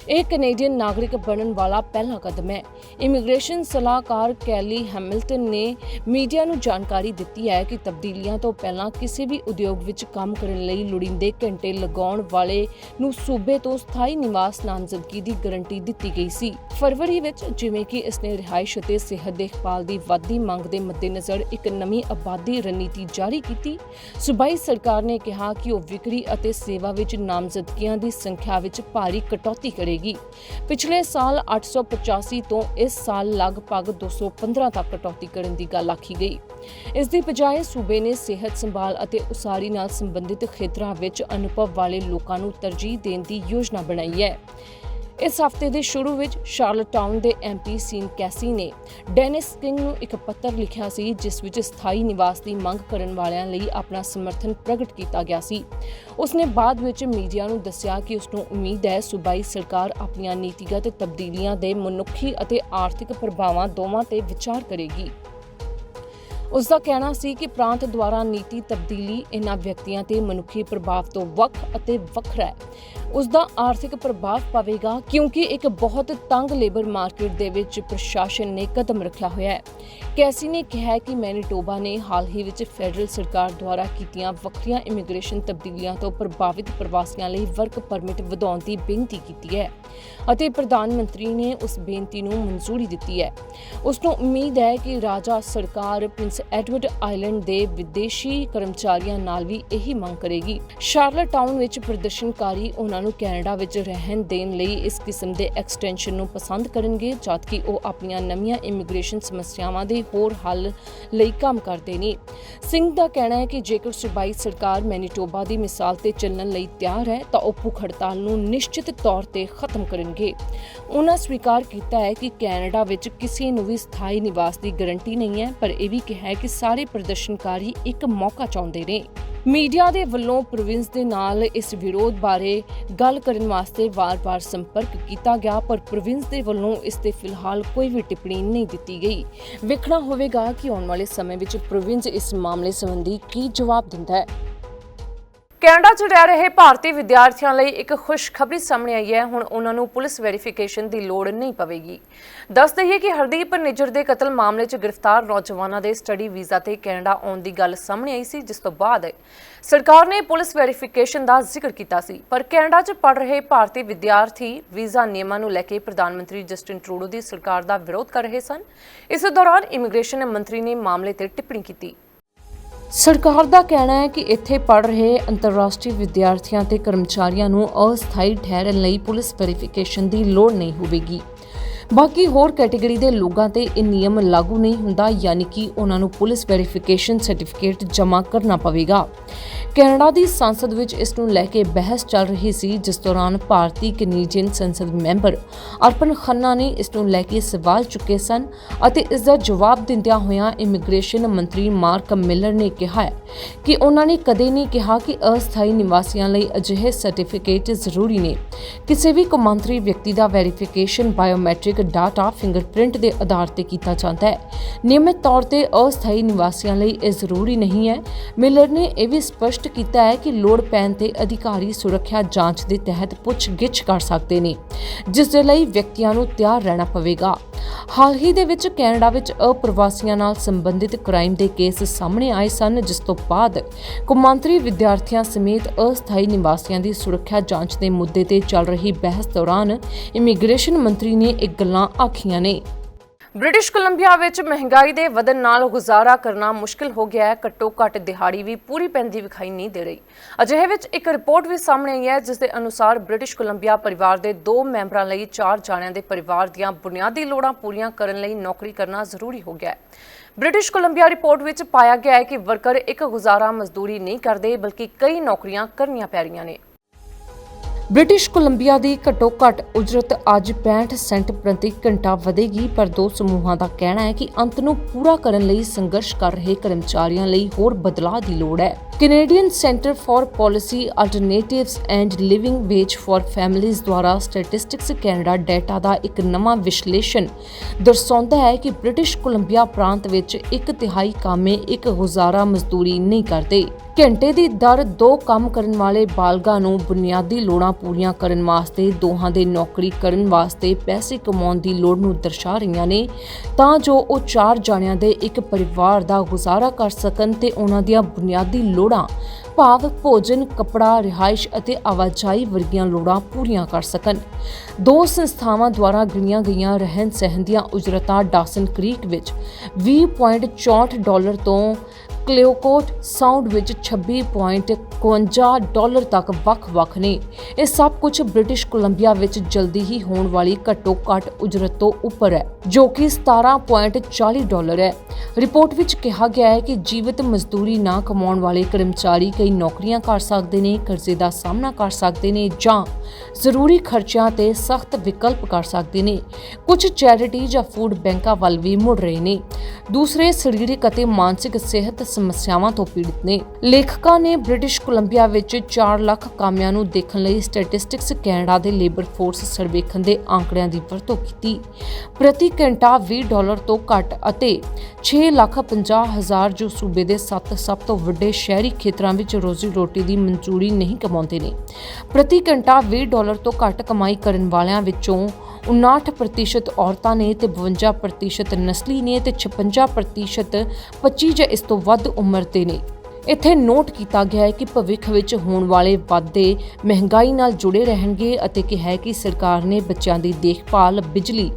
ਇਹ ਕੈਨੇਡੀਅਨ ਨਾਗਰਿਕ ਬਣਨ ਵਾਲਾ ਪਹਿਲਾ ਕਦਮ ਹੈ। ਇਮੀਗ੍ਰੇਸ਼ਨ ਸਲਾਹਕਾਰ ਕੈਲੀ ਹੈਮਿਲਟਨ ਨੇ ਮੀਡੀਆ ਨੂੰ ਜਾਣਕਾਰੀ ਦਿੱਤੀ ਹੈ ਕਿ ਤਬਦੀਲੀਆਂ ਤੋਂ ਪਹਿਲਾਂ ਕਿਸੇ ਵੀ ਉਦਯੋਗ ਵਿੱਚ ਕੰਮ ਕਰਨ ਲਈ ਲੋੜੀਂਦੇ ਘੰਟੇ ਲਗਾਉਣ ਵਾਲੇ ਨੂੰ ਸੂਬੇ ਤੋਂ ਸਥਾਈ ਨਿਵਾਸ ਨਾਮਜ਼ਦਗੀ ਦੀ ਗਾਰੰਟੀ ਦਿੱਤੀ ਗਈ ਸੀ। ਫਰਵਰੀ ਵਿੱਚ ਜਿਵੇਂ ਕਿ ਇਸਨੇ ਰਿਹਾਇਸ਼ ਅਤੇ ਸਿਹਤ ਦੇਖਭਾਲ ਦੀ ਵੱਧਦੀ ਮੰਗ ਦੇ ਮੱਦੇਨਜ਼ਰ ਇੱਕ ਨਵੀਂ ਆਬਾਦੀ ਰਣਨੀਤੀ ਜਾਰੀ ਕੀਤੀ। ਸੂਬਾਈ ਸਰਕਾਰ ਨੇ ਕਿਹਾ ਕਿ ਉਹ ਵਿਕਰੀ ਅਤੇ ਸੇਵਾ ਵਿੱਚ ਨਾਮਜ਼ਦਗੀਆਂ ਦੀ ਸੰਖਿਆ ਵਿੱਚ ਭਾਰੀ ਕਟੌਤੀ ਕਰੇ। ਕਰੇਗੀ ਪਿਛਲੇ ਸਾਲ 885 ਤੋਂ ਇਸ ਸਾਲ ਲਗਭਗ 215 ਤੱਕ ਕਟੌਤੀ ਕਰਨ ਦੀ ਗੱਲ ਆਖੀ ਗਈ। ਇਸ ਦੀ ਬਜਾਏ ਸੂਬੇ ਨੇ ਸਿਹਤ ਸੰਭਾਲ ਅਤੇ ਉਸਾਰੀ ਨਾਲ ਸੰਬੰਧਿਤ ਖੇਤਰਾਂ ਵਿੱਚ ਅਨੁਭਵ ਵਾਲੇ ਲੋਕਾਂ ਨੂੰ ਤਰਜੀਹ ਦੇਣ ਦੀ ਯੋਜਨਾ ਬਣਾਈ ਹੈ। ਇਸ ਹਫ਼ਤੇ ਦੇ ਸ਼ੁਰੂ ਵਿੱਚ ਸ਼ਾਰਲਟਾਊਨ ਦੇ ਐਮਪੀ ਸੀਨ ਕੈਸੀ ਨੇ ਡੈਨਿਸ ਕਿੰਗ ਨੂੰ ਇੱਕ ਪੱਤਰ ਲਿਖਿਆ ਸੀ, ਜਿਸ ਵਿੱਚ ਸਥਾਈ ਨਿਵਾਸ ਦੀ ਮੰਗ ਕਰਨ ਵਾਲਿਆਂ ਲਈ ਆਪਣਾ ਸਮਰਥਨ ਪ੍ਰਗਟ ਕੀਤਾ ਗਿਆ ਸੀ। ਉਸਨੇ ਬਾਅਦ ਵਿੱਚ ਮੀਡੀਆ ਨੂੰ ਦੱਸਿਆ ਕਿ ਉਸ ਨੂੰ ਉਮੀਦ ਹੈ ਸੂਬਾਈ ਸਰਕਾਰ ਆਪਣੀਆਂ ਨੀਤੀਗਤ ਤਬਦੀਲੀਆਂ ਦੇ ਮਨੁੱਖੀ ਅਤੇ ਆਰਥਿਕ ਪ੍ਰਭਾਵਾਂ ਦੋਵਾਂ ਤੇ ਵਿਚਾਰ ਕਰੇਗੀ। ਉਸ ਦਾ ਕਹਿਣਾ ਸੀ ਕਿ ਪ੍ਰਾਂਤ ਦੁਆਰਾ ਨੀਤੀ ਤਬਦੀਲੀ ਇਹਨਾਂ ਵਿਅਕਤੀਆਂ ਤੇ ਮਨੁੱਖੀ ਪ੍ਰਭਾਵ ਤੋਂ ਵੱਖ ਅਤੇ ਵੱਖਰਾ ਹੈ। ਉਸ ਦਾ ਆਰਥਿਕ ਪ੍ਰਭਾਵ ਪਵੇਗਾ ਕਿਉਂਕਿ ਇੱਕ ਬਹੁਤ ਤੰਗ ਲੇਬਰ ਮਾਰਕੀਟ ਦੇ ਵਿੱਚ ਪ੍ਰਸ਼ਾਸਨ ਨੇ ਕਦਮ ਰੱਖਿਆ ਹੋਇਆ ਹੈ। ਕੈਸੀ ਨੇ ਕਿਹਾ ਕਿ ਮੈਨੀਟੋਬਾ ਨੇ ਹਾਲ ਹੀ ਵਿੱਚ ਫੈਡਰਲ ਸਰਕਾਰ ਦੁਆਰਾ ਕੀਤੀਆਂ ਵੱਖਰੀਆਂ ਇਮੀਗ੍ਰੇਸ਼ਨ ਤਬਦੀਲੀਆਂ ਤੋਂ ਪ੍ਰਭਾਵਿਤ ਪ੍ਰਵਾਸੀਆਂ ਲਈ ਵਰਕ ਪਰਮਿਟ ਵਧਾਉਣ ਦੀ ਬੇਨਤੀ ਕੀਤੀ ਹੈ ਅਤੇ ਪ੍ਰਧਾਨ ਮੰਤਰੀ ਨੇ ਉਸ ਬੇਨਤੀ ਨੂੰ ਮਨਜ਼ੂਰੀ ਦਿੱਤੀ ਹੈ। ਉਸ ਨੂੰ ਉਮੀਦ ਹੈ ਕਿ ਰਾਜਾ ਸਰਕਾਰ ਪ੍ਰਿੰਸ ਐਡਵਰਡ ਆਈਲੈਂਡ ਦੇ ਵਿਦੇਸ਼ੀ ਕਰਮਚਾਰੀਆਂ ਨਾਲ ਵੀ ਇਹੀ ਮੰਗ ਕਰੇਗੀ। ਸ਼ਾਰਲਟ ਟਾਊਨ ਵਿੱਚ ਪ੍ਰਦਰਸ਼ਨਕਾਰੀ ਉਹਨਾਂ ਨੂੰ ਕੈਨੇਡਾ ਵਿੱਚ ਰਹਿਣ ਦੇਣ ਲਈ ਇਸ ਕਿਸਮ ਦੇ ਐਕਸਟੈਂਸ਼ਨ ਨੂੰ ਪਸੰਦ ਕਰਨਗੇ ਜਦਕਿ ਉਹ ਆਪਣੀਆਂ ਨਵੀਆਂ ਇਮੀਗ੍ਰੇਸ਼ਨ ਸਮੱਸਿਆਵਾਂ ਦੇ ਹੋਰ ਹੱਲ ਲਈ ਕੰਮ ਕਰਦੇ ਨੇ। ਸਿੰਘ ਦਾ ਕਹਿਣਾ ਹੈ ਕਿ ਜੇਕਰ ਸੂਬਾਈ ਸਰਕਾਰ ਮੈਨੀਟੋਬਾ ਦੀ ਮਿਸਾਲ ਤੇ ਚੱਲਣ ਲਈ ਤਿਆਰ ਹੈ, ਤਾਂ ਉਹ ਭੁੱਖ ਹੜਤਾਲ ਨੂੰ ਨਿਸ਼ਚਿਤ ਤੌਰ ਤੇ ਖਤਮ ਕਰਨਗੇ। ਉਹਨਾਂ ਸਵੀਕਾਰ ਕੀਤਾ ਹੈ ਕਿ ਕੈਨੇਡਾ ਵਿੱਚ ਕਿਸੇ ਨੂੰ ਵੀ ਸਥਾਈ ਨਿਵਾਸ ਦੀ ਗਾਰੰਟੀ ਨਹੀਂ ਹੈ, ਪਰ ਇਹ ਵੀ ਕਿਹਾ ਹੈ ਕਿ ਸਾਰੇ ਪ੍ਰਦਰਸ਼ਨਕਾਰੀ ਇੱਕ ਮੌਕਾ ਚਾਹੁੰਦੇ ਨੇ। ਮੀਡੀਆ ਦੇ ਵੱਲੋਂ ਪ੍ਰੋਵਿੰਸ ਦੇ ਨਾਲ ਇਸ ਵਿਰੋਧ ਬਾਰੇ ਗੱਲ ਕਰਨ ਵਾਸਤੇ ਵਾਰ-ਵਾਰ ਸੰਪਰਕ ਕੀਤਾ ਗਿਆ, ਪਰ ਪ੍ਰੋਵਿੰਸ ਦੇ ਵੱਲੋਂ ਇਸ ਤੇ ਫਿਲਹਾਲ ਕੋਈ ਵੀ ਟਿੱਪਣੀ ਨਹੀਂ ਦਿੱਤੀ ਗਈ। ਵੇਖਣਾ ਹੋਵੇਗਾ ਕਿ ਆਉਣ ਵਾਲੇ ਸਮੇਂ ਵਿੱਚ ਪ੍ਰੋਵਿੰਸ ਇਸ ਮਾਮਲੇ ਸੰਬੰਧੀ ਕੀ ਜਵਾਬ ਦਿੰਦਾ ਹੈ। ਕੈਨੇਡਾ 'ਚ ਰਹਿ ਰਹੇ ਭਾਰਤੀ ਵਿਦਿਆਰਥੀਆਂ ਲਈ ਇੱਕ ਖੁਸ਼ਖਬਰੀ ਸਾਹਮਣੇ ਆਈ ਹੈ। ਹੁਣ ਉਹਨਾਂ ਨੂੰ ਪੁਲਿਸ ਵੈਰੀਫਿਕੇਸ਼ਨ ਦੀ ਲੋੜ ਨਹੀਂ ਪਵੇਗੀ। ਦੱਸ ਦਈਏ ਕਿ ਹਰਦੀਪ ਨਿੱਜਰ ਦੇ ਕਤਲ ਮਾਮਲੇ 'ਚ ਗ੍ਰਿਫਤਾਰ ਨੌਜਵਾਨਾਂ ਦੇ ਸਟੱਡੀ ਵੀਜ਼ਾ ਤੇ ਕੈਨੇਡਾ ਆਉਣ ਦੀ ਗੱਲ ਸਾਹਮਣੇ ਆਈ ਸੀ, ਜਿਸ ਤੋਂ ਬਾਅਦ ਸਰਕਾਰ ਨੇ ਪੁਲਿਸ ਵੈਰੀਫਿਕੇਸ਼ਨ ਦਾ ਜ਼ਿਕਰ ਕੀਤਾ ਸੀ। ਪਰ ਕੈਨੇਡਾ 'ਚ ਪੜ ਰਹੇ ਭਾਰਤੀ ਵਿਦਿਆਰਥੀ ਵੀਜ਼ਾ ਨਿਯਮਾਂ ਨੂੰ ਲੈ ਕੇ ਪ੍ਰਧਾਨ ਮੰਤਰੀ ਜਸਟਿਨ ਟਰੂਡੋ ਦੀ ਸਰਕਾਰ ਦਾ ਵਿਰੋਧ ਕਰ ਰਹੇ ਸਨ। ਇਸ ਦੌਰਾਨ ਇਮੀਗ੍ਰੇਸ਼ਨ ਮੰਤਰੀ ਨੇ ਮਾਮਲੇ ਤੇ ਟਿੱਪਣੀ ਕੀਤੀ। ਸਰਕਾਰ ਦਾ ਕਹਿਣਾ ਹੈ ਕਿ ਇੱਥੇ ਪੜ ਰਹੇ ਅੰਤਰਰਾਸ਼ਟਰੀ ਵਿਦਿਆਰਥੀਆਂ ਤੇ ਕਰਮਚਾਰੀਆਂ ਨੂੰ ਅਸਥਾਈ ਠਹਿਰਨ ਲਈ ਪੁਲਿਸ ਵੈਰੀਫਿਕੇਸ਼ਨ ਦੀ ਲੋੜ ਨਹੀਂ ਹੋਵੇਗੀ। ਬਾਕੀ ਹੋਰ ਕੈਟਾਗਰੀ ਦੇ ਲੋਕਾਂ ਤੇ ਇਹ ਨਿਯਮ ਲਾਗੂ ਨਹੀਂ ਹੁੰਦਾ, ਯਾਨੀ ਕਿ ਉਹਨਾਂ ਨੂੰ ਪੁਲਿਸ ਵੈਰੀਫਿਕੇਸ਼ਨ ਸਰਟੀਫਿਕੇਟ ਜਮ੍ਹਾਂ ਕਰਨਾ ਪਵੇਗਾ। ਕੈਨੇਡਾ ਦੀ ਸੰਸਦ ਵਿੱਚ ਇਸ ਨੂੰ ਲੈ ਕੇ ਬਹਿਸ ਚੱਲ ਰਹੀ ਸੀ, ਜਿਸ ਦੌਰਾਨ ਭਾਰਤੀ ਕੈਨੇਡੀਅਨ ਸੰਸਦ ਮੈਂਬਰ ਅਰਪਨ ਖੰਨਾ ਨੇ ਇਸ ਨੂੰ ਲੈ ਕੇ ਸਵਾਲ ਚੁੱਕੇ ਸਨ ਅਤੇ ਇਸ ਦਾ ਜਵਾਬ ਦਿੰਦਿਆਂ ਹੋਇਆਂ ਇਮੀਗ੍ਰੇਸ਼ਨ ਮੰਤਰੀ ਮਾਰਕ ਮਿਲਰ ਨੇ ਕਿਹਾ ਕਿ ਉਹਨਾਂ ਨੇ ਕਦੇ ਨਹੀਂ ਕਿਹਾ ਕਿ ਅਸਥਾਈ ਨਿਵਾਸੀਆਂ ਲਈ ਅਜਿਹੇ ਸਰਟੀਫਿਕੇਟ ਜ਼ਰੂਰੀ ਨੇ। ਕਿਸੇ ਵੀ ਕੌਮਾਂਤਰੀ ਵਿਅਕਤੀ ਦਾ ਵੈਰੀਫਿਕੇਸ਼ਨ ਬਾਇਓਮੈਟ੍ਰਿਕ ਡਾਟਾ ਫਿੰਗਰਪ੍ਰਿੰਟ ਦੇ ਆਧਾਰ ਤੇ ਕੀਤਾ ਜਾਂਦਾ ਹੈ। ਨਿਯਮਿਤ ਤੌਰ ਤੇ ਅਸਥਾਈ ਨਿਵਾਸੀਆਂ ਲਈ ਇਹ ਜ਼ਰੂਰੀ ਨਹੀਂ ਹੈ। ਮਿਲਰ ਨੇ ਇਹ ਵੀ ਸਪਸ਼ਟ ਕੀਤਾ ਹੈ ਕਿ ਲੋੜ ਪੈਣ ਤੇ ਅਧਿਕਾਰੀ ਸੁਰੱਖਿਆ ਜਾਂਚ ਦੇ ਤਹਿਤ ਪੁੱਛ-ਗਿੱਛ ਕਰ ਸਕਦੇ ਨੇ, ਜਿਸ ਦੇ ਲਈ ਵਿਅਕਤੀਆਂ ਨੂੰ ਤਿਆਰ ਰਹਿਣਾ ਪਵੇਗਾ। ਹਾਲ ਹੀ ਦੇ ਵਿੱਚ ਕੈਨੇਡਾ ਵਿੱਚ ਅਪ੍ਰਵਾਸੀਆਂ ਨਾਲ ਸੰਬੰਧਿਤ ਕ੍ਰਾਈਮ ਦੇ ਕੇਸ ਸਾਹਮਣੇ ਆਏ ਸਨ, ਜਿਸ ਤੋਂ ਬਾਅਦ ਕੌਮਾਂਤਰੀ ਵਿਦਿਆਰਥੀਆਂ ਸਮੇਤ ਅਸਥਾਈ ਨਿਵਾਸੀਆਂ ਦੀ ਸੁਰੱਖਿਆ ਜਾਂਚ ਦੇ ਮੁੱਦੇ ਤੇ ਚੱਲ ਰਹੀ ਬਹਿਸ ਦੌਰਾਨ ਇਮੀਗ੍ਰੇਸ਼ਨ ਮੰਤਰੀ ਨੇ ਇਹ ਗੱਲਾਂ ਆਖੀਆਂ ਨੇ। ਬ੍ਰਿਟਿਸ਼ ਕੋਲੰਬੀਆ ਵਿੱਚ ਮਹਿੰਗਾਈ ਦੇ ਵਧਣ ਨਾਲ ਗੁਜ਼ਾਰਾ ਕਰਨਾ ਮੁਸ਼ਕਿਲ ਹੋ ਗਿਆ ਹੈ। ਘੱਟੋ ਘੱਟ ਦਿਹਾੜੀ ਵੀ ਪੂਰੀ ਪੈਂਦੀ ਵਿਖਾਈ ਨਹੀਂ ਦੇ ਰਹੀ। ਅਜਿਹੇ ਵਿੱਚ ਇੱਕ ਰਿਪੋਰਟ ਵੀ ਸਾਹਮਣੇ ਆਈ ਹੈ ਜਿਸ ਦੇ ਅਨੁਸਾਰ ਬ੍ਰਿਟਿਸ਼ ਕੋਲੰਬੀਆ ਪਰਿਵਾਰ ਦੇ ਦੋ ਮੈਂਬਰਾਂ ਲਈ ਚਾਰ ਜਾਣਿਆਂ ਦੇ ਪਰਿਵਾਰ ਦੀਆਂ ਬੁਨਿਆਦੀ ਲੋੜਾਂ ਪੂਰੀਆਂ ਕਰਨ ਲਈ ਨੌਕਰੀ ਕਰਨਾ ਜ਼ਰੂਰੀ ਹੋ ਗਿਆ ਹੈ। ਬ੍ਰਿਟਿਸ਼ ਕੋਲੰਬੀਆ ਰਿਪੋਰਟ ਵਿੱਚ ਪਾਇਆ ਗਿਆ ਹੈ ਕਿ ਵਰਕਰ ਇੱਕ ਗੁਜ਼ਾਰਾ ਮਜ਼ਦੂਰੀ ਨਹੀਂ ਕਰਦੇ, ਬਲਕਿ ਕਈ ਨੌਕਰੀਆਂ ਕਰਨੀਆਂ ਪੈ ਰਹੀਆਂ ਨੇ। ਬ੍ਰਿਟਿਸ਼ ਕੋਲੰਬੀਆ ਦੀ ਘੱਟੋ ਘੱਟ ਉਜਰਤ ਅੱਜ 65 ਸੈਂਟ ਪ੍ਰਤੀ ਘੰਟਾ ਵਧੇਗੀ, ਪਰ ਦੋ ਸਮੂਹਾਂ ਦਾ ਕਹਿਣਾ ਹੈ ਕਿ ਅੰਤ ਨੂੰ ਪੂਰਾ ਕਰਨ ਲਈ ਸੰਘਰਸ਼ ਕਰ ਰਹੇ ਕਰਮਚਾਰੀਆਂ ਲਈ ਹੋਰ ਬਦਲਾਅ ਦੀ ਲੋੜ ਹੈ। Canadian Centre for Policy Alternatives and Living Wage for Families ਦੁਆਰਾ ਸਟੈਟਿਸਟਿਕਸ ਕੈਨੇਡਾ ਡਾਟਾ ਦਾ ਇੱਕ ਨਵਾਂ ਵਿਸ਼ਲੇਸ਼ਣ ਦਰਸਾਉਂਦਾ ਹੈ ਕਿ ਬ੍ਰਿਟਿਸ਼ ਕੋਲੰਬੀਆ ਪ੍ਰਾਂਤ ਵਿੱਚ ਇੱਕ ਤਿਹਾਈ ਕਾਮੇ ਇੱਕ ਗੁਜ਼ਾਰਾ ਮਜ਼ਦੂਰੀ ਨਹੀਂ ਕਰਦੇ। ਘੰਟੇ ਦੀ ਦਰ ਦੋ ਕੰਮ ਕਰਨ ਵਾਲੇ ਬਾਲਗਾਂ ਨੂੰ ਬੁਨਿਆਦੀ ਲੋੜਾਂ ਪੂਰੀਆਂ ਕਰਨ ਵਾਸਤੇ, ਦੋਹਾਂ ਦੇ ਨੌਕਰੀ ਕਰਨ ਵਾਸਤੇ ਪੈਸੇ ਕਮਾਉਣ ਦੀ ਲੋੜ ਨੂੰ ਦਰਸਾ ਰਹੀਆਂ ਨੇ, ਤਾਂ ਜੋ ਉਹ ਚਾਰ ਜਾਣਿਆਂ ਦੇ ਇੱਕ ਪਰਿਵਾਰ ਦਾ ਗੁਜ਼ਾਰਾ ਕਰ ਸਕਣ ਤੇ ਉਹਨਾਂ ਦੀਆਂ ਬੁਨਿਆਦੀ ਲੋੜਾਂ ਭਾਵ ਭੋਜਨ, ਕਪੜਾ, ਰਿਹਾਇਸ਼ ਅਤੇ ਆਵਾਜਾਈ ਵਰਗੀਆਂ ਲੋੜਾਂ ਪੂਰੀਆਂ ਕਰ ਸਕਣ। ਦੋ ਸੰਸਥਾਵਾਂ ਦੁਆਰਾ ਗਿਣੀਆਂ ਗਈਆਂ ਰਹਿਣ ਸਹਿਣ ਦੀਆਂ ਉਜਰਤਾਂ ਡਾਸਨ ਕ੍ਰੀਕ ਵਿੱਚ 20.64 ਡਾਲਰ ਤੋਂ ਕਲਿਓਕੋਟ ਸਾਊਂਡ ਵਿੱਚ 26.51 ਡਾਲਰ ਤੱਕ ਵੱਖ-ਵੱਖ ਨੇ ਇਹ ਸਭ ਕੁਝ ਬ੍ਰਿਟਿਸ਼ ਕੋਲੰਬੀਆ ਵਿੱਚ ਜਲਦੀ ਹੀ ਹੋਣ ਵਾਲੀ ਘੱਟੋ ਘੱਟ ਉਜਰਤ ਤੋਂ ਉੱਪਰ ਹੈ ਜੋ ਕਿ 17.40 ਡਾਲਰ ਹੈ ਰਿਪੋਰਟ ਵਿੱਚ ਕਿਹਾ ਗਿਆ ਹੈ ਕਿ ਜੀਵਤ ਮਜ਼ਦੂਰੀ ਨਾ ਕਮਾਉਣ ਵਾਲੇ ਕਰਮਚਾਰੀ ਕਈ ਨੌਕਰੀਆਂ ਕਰ ਸਕਦੇ ਨੇ, ਕਰਜ਼ੇ ਦਾ ਸਾਹਮਣਾ ਕਰ ਸਕਦੇ ਨੇ ਜਾਂ ਜ਼ਰੂਰੀ ਖਰਚਿਆਂ ਤੇ ਸਖਤ ਵਿਕਲਪ ਕਰ ਸਕਦੇ ਨੇ। ਕੁਝ ਚੈਰਿਟੀ ਜਾਂ ਫੂਡ ਬੈਂਕਾਂ ਵੱਲ ਵੀ ਮੁੜ ਰਹੇ ਨੇ। ਦੂਸਰੇ ਸਰੀਰਕ ਅਤੇ ਮਾਨਸਿਕ ਸਿਹਤ ਸਮੱਸਿਆਵਾਂ ਤੋਂ ਪੀੜਤ ਨੇ। ਲੇਖਕਾਂ ਨੇ ਬ੍ਰਿਟਿਸ਼ ਕੋਲੰਬੀਆ ਵਿੱਚ 4 ਲੱਖ ਕਾਮਿਆਂ ਨੂੰ ਦੇਖਣ ਲਈ ਸਟੈਟਿਸਟਿਕਸ ਕੈਨੇਡਾ ਦੇ ਲੇਬਰ ਫੋਰਸ ਸਰਵੇਖਣ ਦੇ ਆંકੜਿਆਂ ਦੀ ਵਰਤੋਂ ਕੀਤੀ। ਪ੍ਰਤੀ ਘੰਟਾ 20 ਡਾਲਰ ਤੋਂ ਘੱਟ ਅਤੇ 6 ਲੱਖ 50 ਹਜ਼ਾਰ ਜੋ ਸੂਬੇ ਦੇ 7 ਸਭ ਤੋਂ ਵੱਡੇ ਸ਼ਹਿਰੀ ਖੇਤਰਾਂ ਵਿੱਚ ਰੋਜ਼ੀ ਰੋਟੀ ਦੀ ਮਨਜ਼ੂਰੀ ਨਹੀਂ ਕਮਾਉਂਦੇ ਨੇ। ਪ੍ਰਤੀ ਘੰਟਾ 20 ਡਾਲਰ ਤੋਂ ਘੱਟ ਕਮਾਈ ਕਰਨ ਵਾਲਿਆਂ ਵਿੱਚੋਂ 59% ਔਰਤਾਂ ਨੇ ਤੇ 52% ਨਸਲੀ ਨੇ ਤੇ 56% 25 ਜਾਂ ਇਸ ਤੋਂ ਵੱਧ ਉਮਰ ਦੇ ਨੇ। ਇੱਥੇ ਨੋਟ ਕੀਤਾ ਗਿਆ ਹੈ ਕਿ ਭਵਿੱਖ ਵਿੱਚ ਹੋਣ ਵਾਲੇ ਵਾਧੇ ਮਹਿੰਗਾਈ ਨਾਲ ਜੁੜੇ ਰਹਿਣਗੇ ਅਤੇ ਕਿਹਾ ਹੈ ਕਿ ਸਰਕਾਰ ਨੇ ਬੱਚਿਆਂ ਦੀ ਦੇਖਭਾਲ, ਬਿਜਲੀ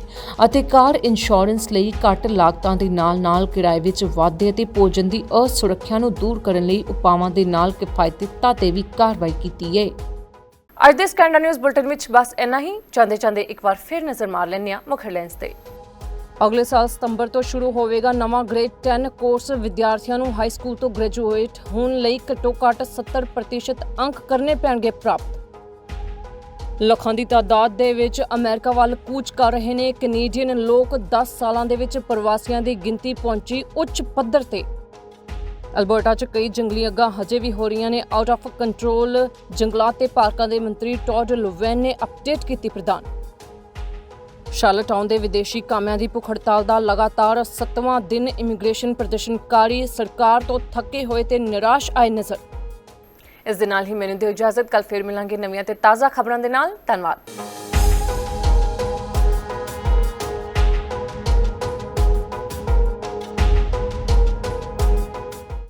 ਅਤੇ ਕਾਰ ਇੰਸ਼ੋਰੈਂਸ ਲਈ ਘੱਟ ਲਾਗਤਾਂ ਦੇ ਨਾਲ-ਨਾਲ ਕਿਰਾਏ ਵਿੱਚ ਵਾਧੇ ਅਤੇ ਭੋਜਨ ਦੀ ਅਸੁਰੱਖਿਆ ਨੂੰ ਦੂਰ ਕਰਨ ਲਈ ਉਪਾਵਾਂ ਦੇ ਨਾਲ ਕਿਫਾਇਤੀਤਾ ਤੇ ਵੀ ਕਾਰਵਾਈ ਕੀਤੀ ਹੈ। ਅੱਜ ਦੇ ਸਕੈਂਡਾ ਨਿਊਜ਼ ਬੁਲਟਨ ਵਿੱਚ ਬਸ ਇੰਨਾ ਹੀ। ਚਾਹੁੰਦੇ ਚਾਹੁੰਦੇ ਇੱਕ ਵਾਰ ਫਿਰ ਨਜ਼ਰ ਮਾਰ ਲੈਂਦੇ ਹਾਂ ਮੁੱਖ ਹੈਡਲਾਈਨਸ ਤੇ। ਅਗਲੇ ਸਾਲ ਸਤੰਬਰ ਤੋਂ ਸ਼ੁਰੂ ਹੋਵੇਗਾ ਨਵਾਂ ਗ੍ਰੇਡ 10 ਕੋਰਸ ਵਿਦਿਆਰਥੀਆਂ ਨੂੰ ਹਾਈ ਸਕੂਲ ਤੋਂ ਗ੍ਰੈਜੂਏਟ ਹੋਣ ਲਈ ਘੱਟੋ-ਘੱਟ 70% ਅੰਕ ਕਰਨੇ ਪੈਣਗੇ ਪ੍ਰਾਪਤ। ਲੱਖਾਂ ਦੀ ਤਾਦਾਦ ਦੇ ਵਿੱਚ ਅਮਰੀਕਾ ਵੱਲ ਕੂਚ ਕਰ ਰਹੇ ਨੇ ਕੈਨੇਡੀਅਨ ਲੋਕ। 10 ਸਾਲਾਂ ਦੇ ਵਿੱਚ ਪ੍ਰਵਾਸੀਆਂ ਦੀ ਗਿਣਤੀ ਪਹੁੰਚੀ ਉੱਚ ਪੱਧਰ ਤੇ। ਅਲਬਰਟਾ 'ਚ ਕਈ ਜੰਗਲੀ ਅੱਗਾਂ ਹਜੇ ਵੀ ਹੋ ਰਹੀਆਂ ਨੇ। ਆਊਟ ਆਫ ਕੰਟਰੋਲ ਜੰਗਲਾਤ ਤੇ ਪਾਰਕਾਂ ਦੇ ਮੰਤਰੀ ਟੌਡ ਲੁਵੈਨ ਨੇ ਅਪਡੇਟ ਕੀਤੀ ਪ੍ਰਦਾਨ ਸ਼ਾਰਲਟਾਊਨ ਦੇ ਵਿਦੇਸ਼ੀ ਕਾਮਿਆਂ ਦੀ ਭੁੱਖ ਹੜਤਾਲ ਦਾ ਲਗਾਤਾਰ 7ਵਾਂ ਦਿਨ ਇਮੀਗ੍ਰੇਸ਼ਨ ਪ੍ਰਦਰਸ਼ਨਕਾਰੀ ਸਰਕਾਰ ਤੋਂ ਥੱਕੇ ਹੋਏ ਤੇ ਨਿਰਾਸ਼ ਆਏ ਨਜ਼ਰ। ਇਸ ਦੇ ਨਾਲ ਹੀ ਮੈਨੂੰ ਦਿਓ ਇਜਾਜ਼ਤ। ਕੱਲ ਫਿਰ ਮਿਲਾਂਗੇ ਨਵੀਆਂ ਤੇ ਤਾਜ਼ਾ ਖਬਰਾਂ ਦੇ ਨਾਲ। ਧੰਨਵਾਦ।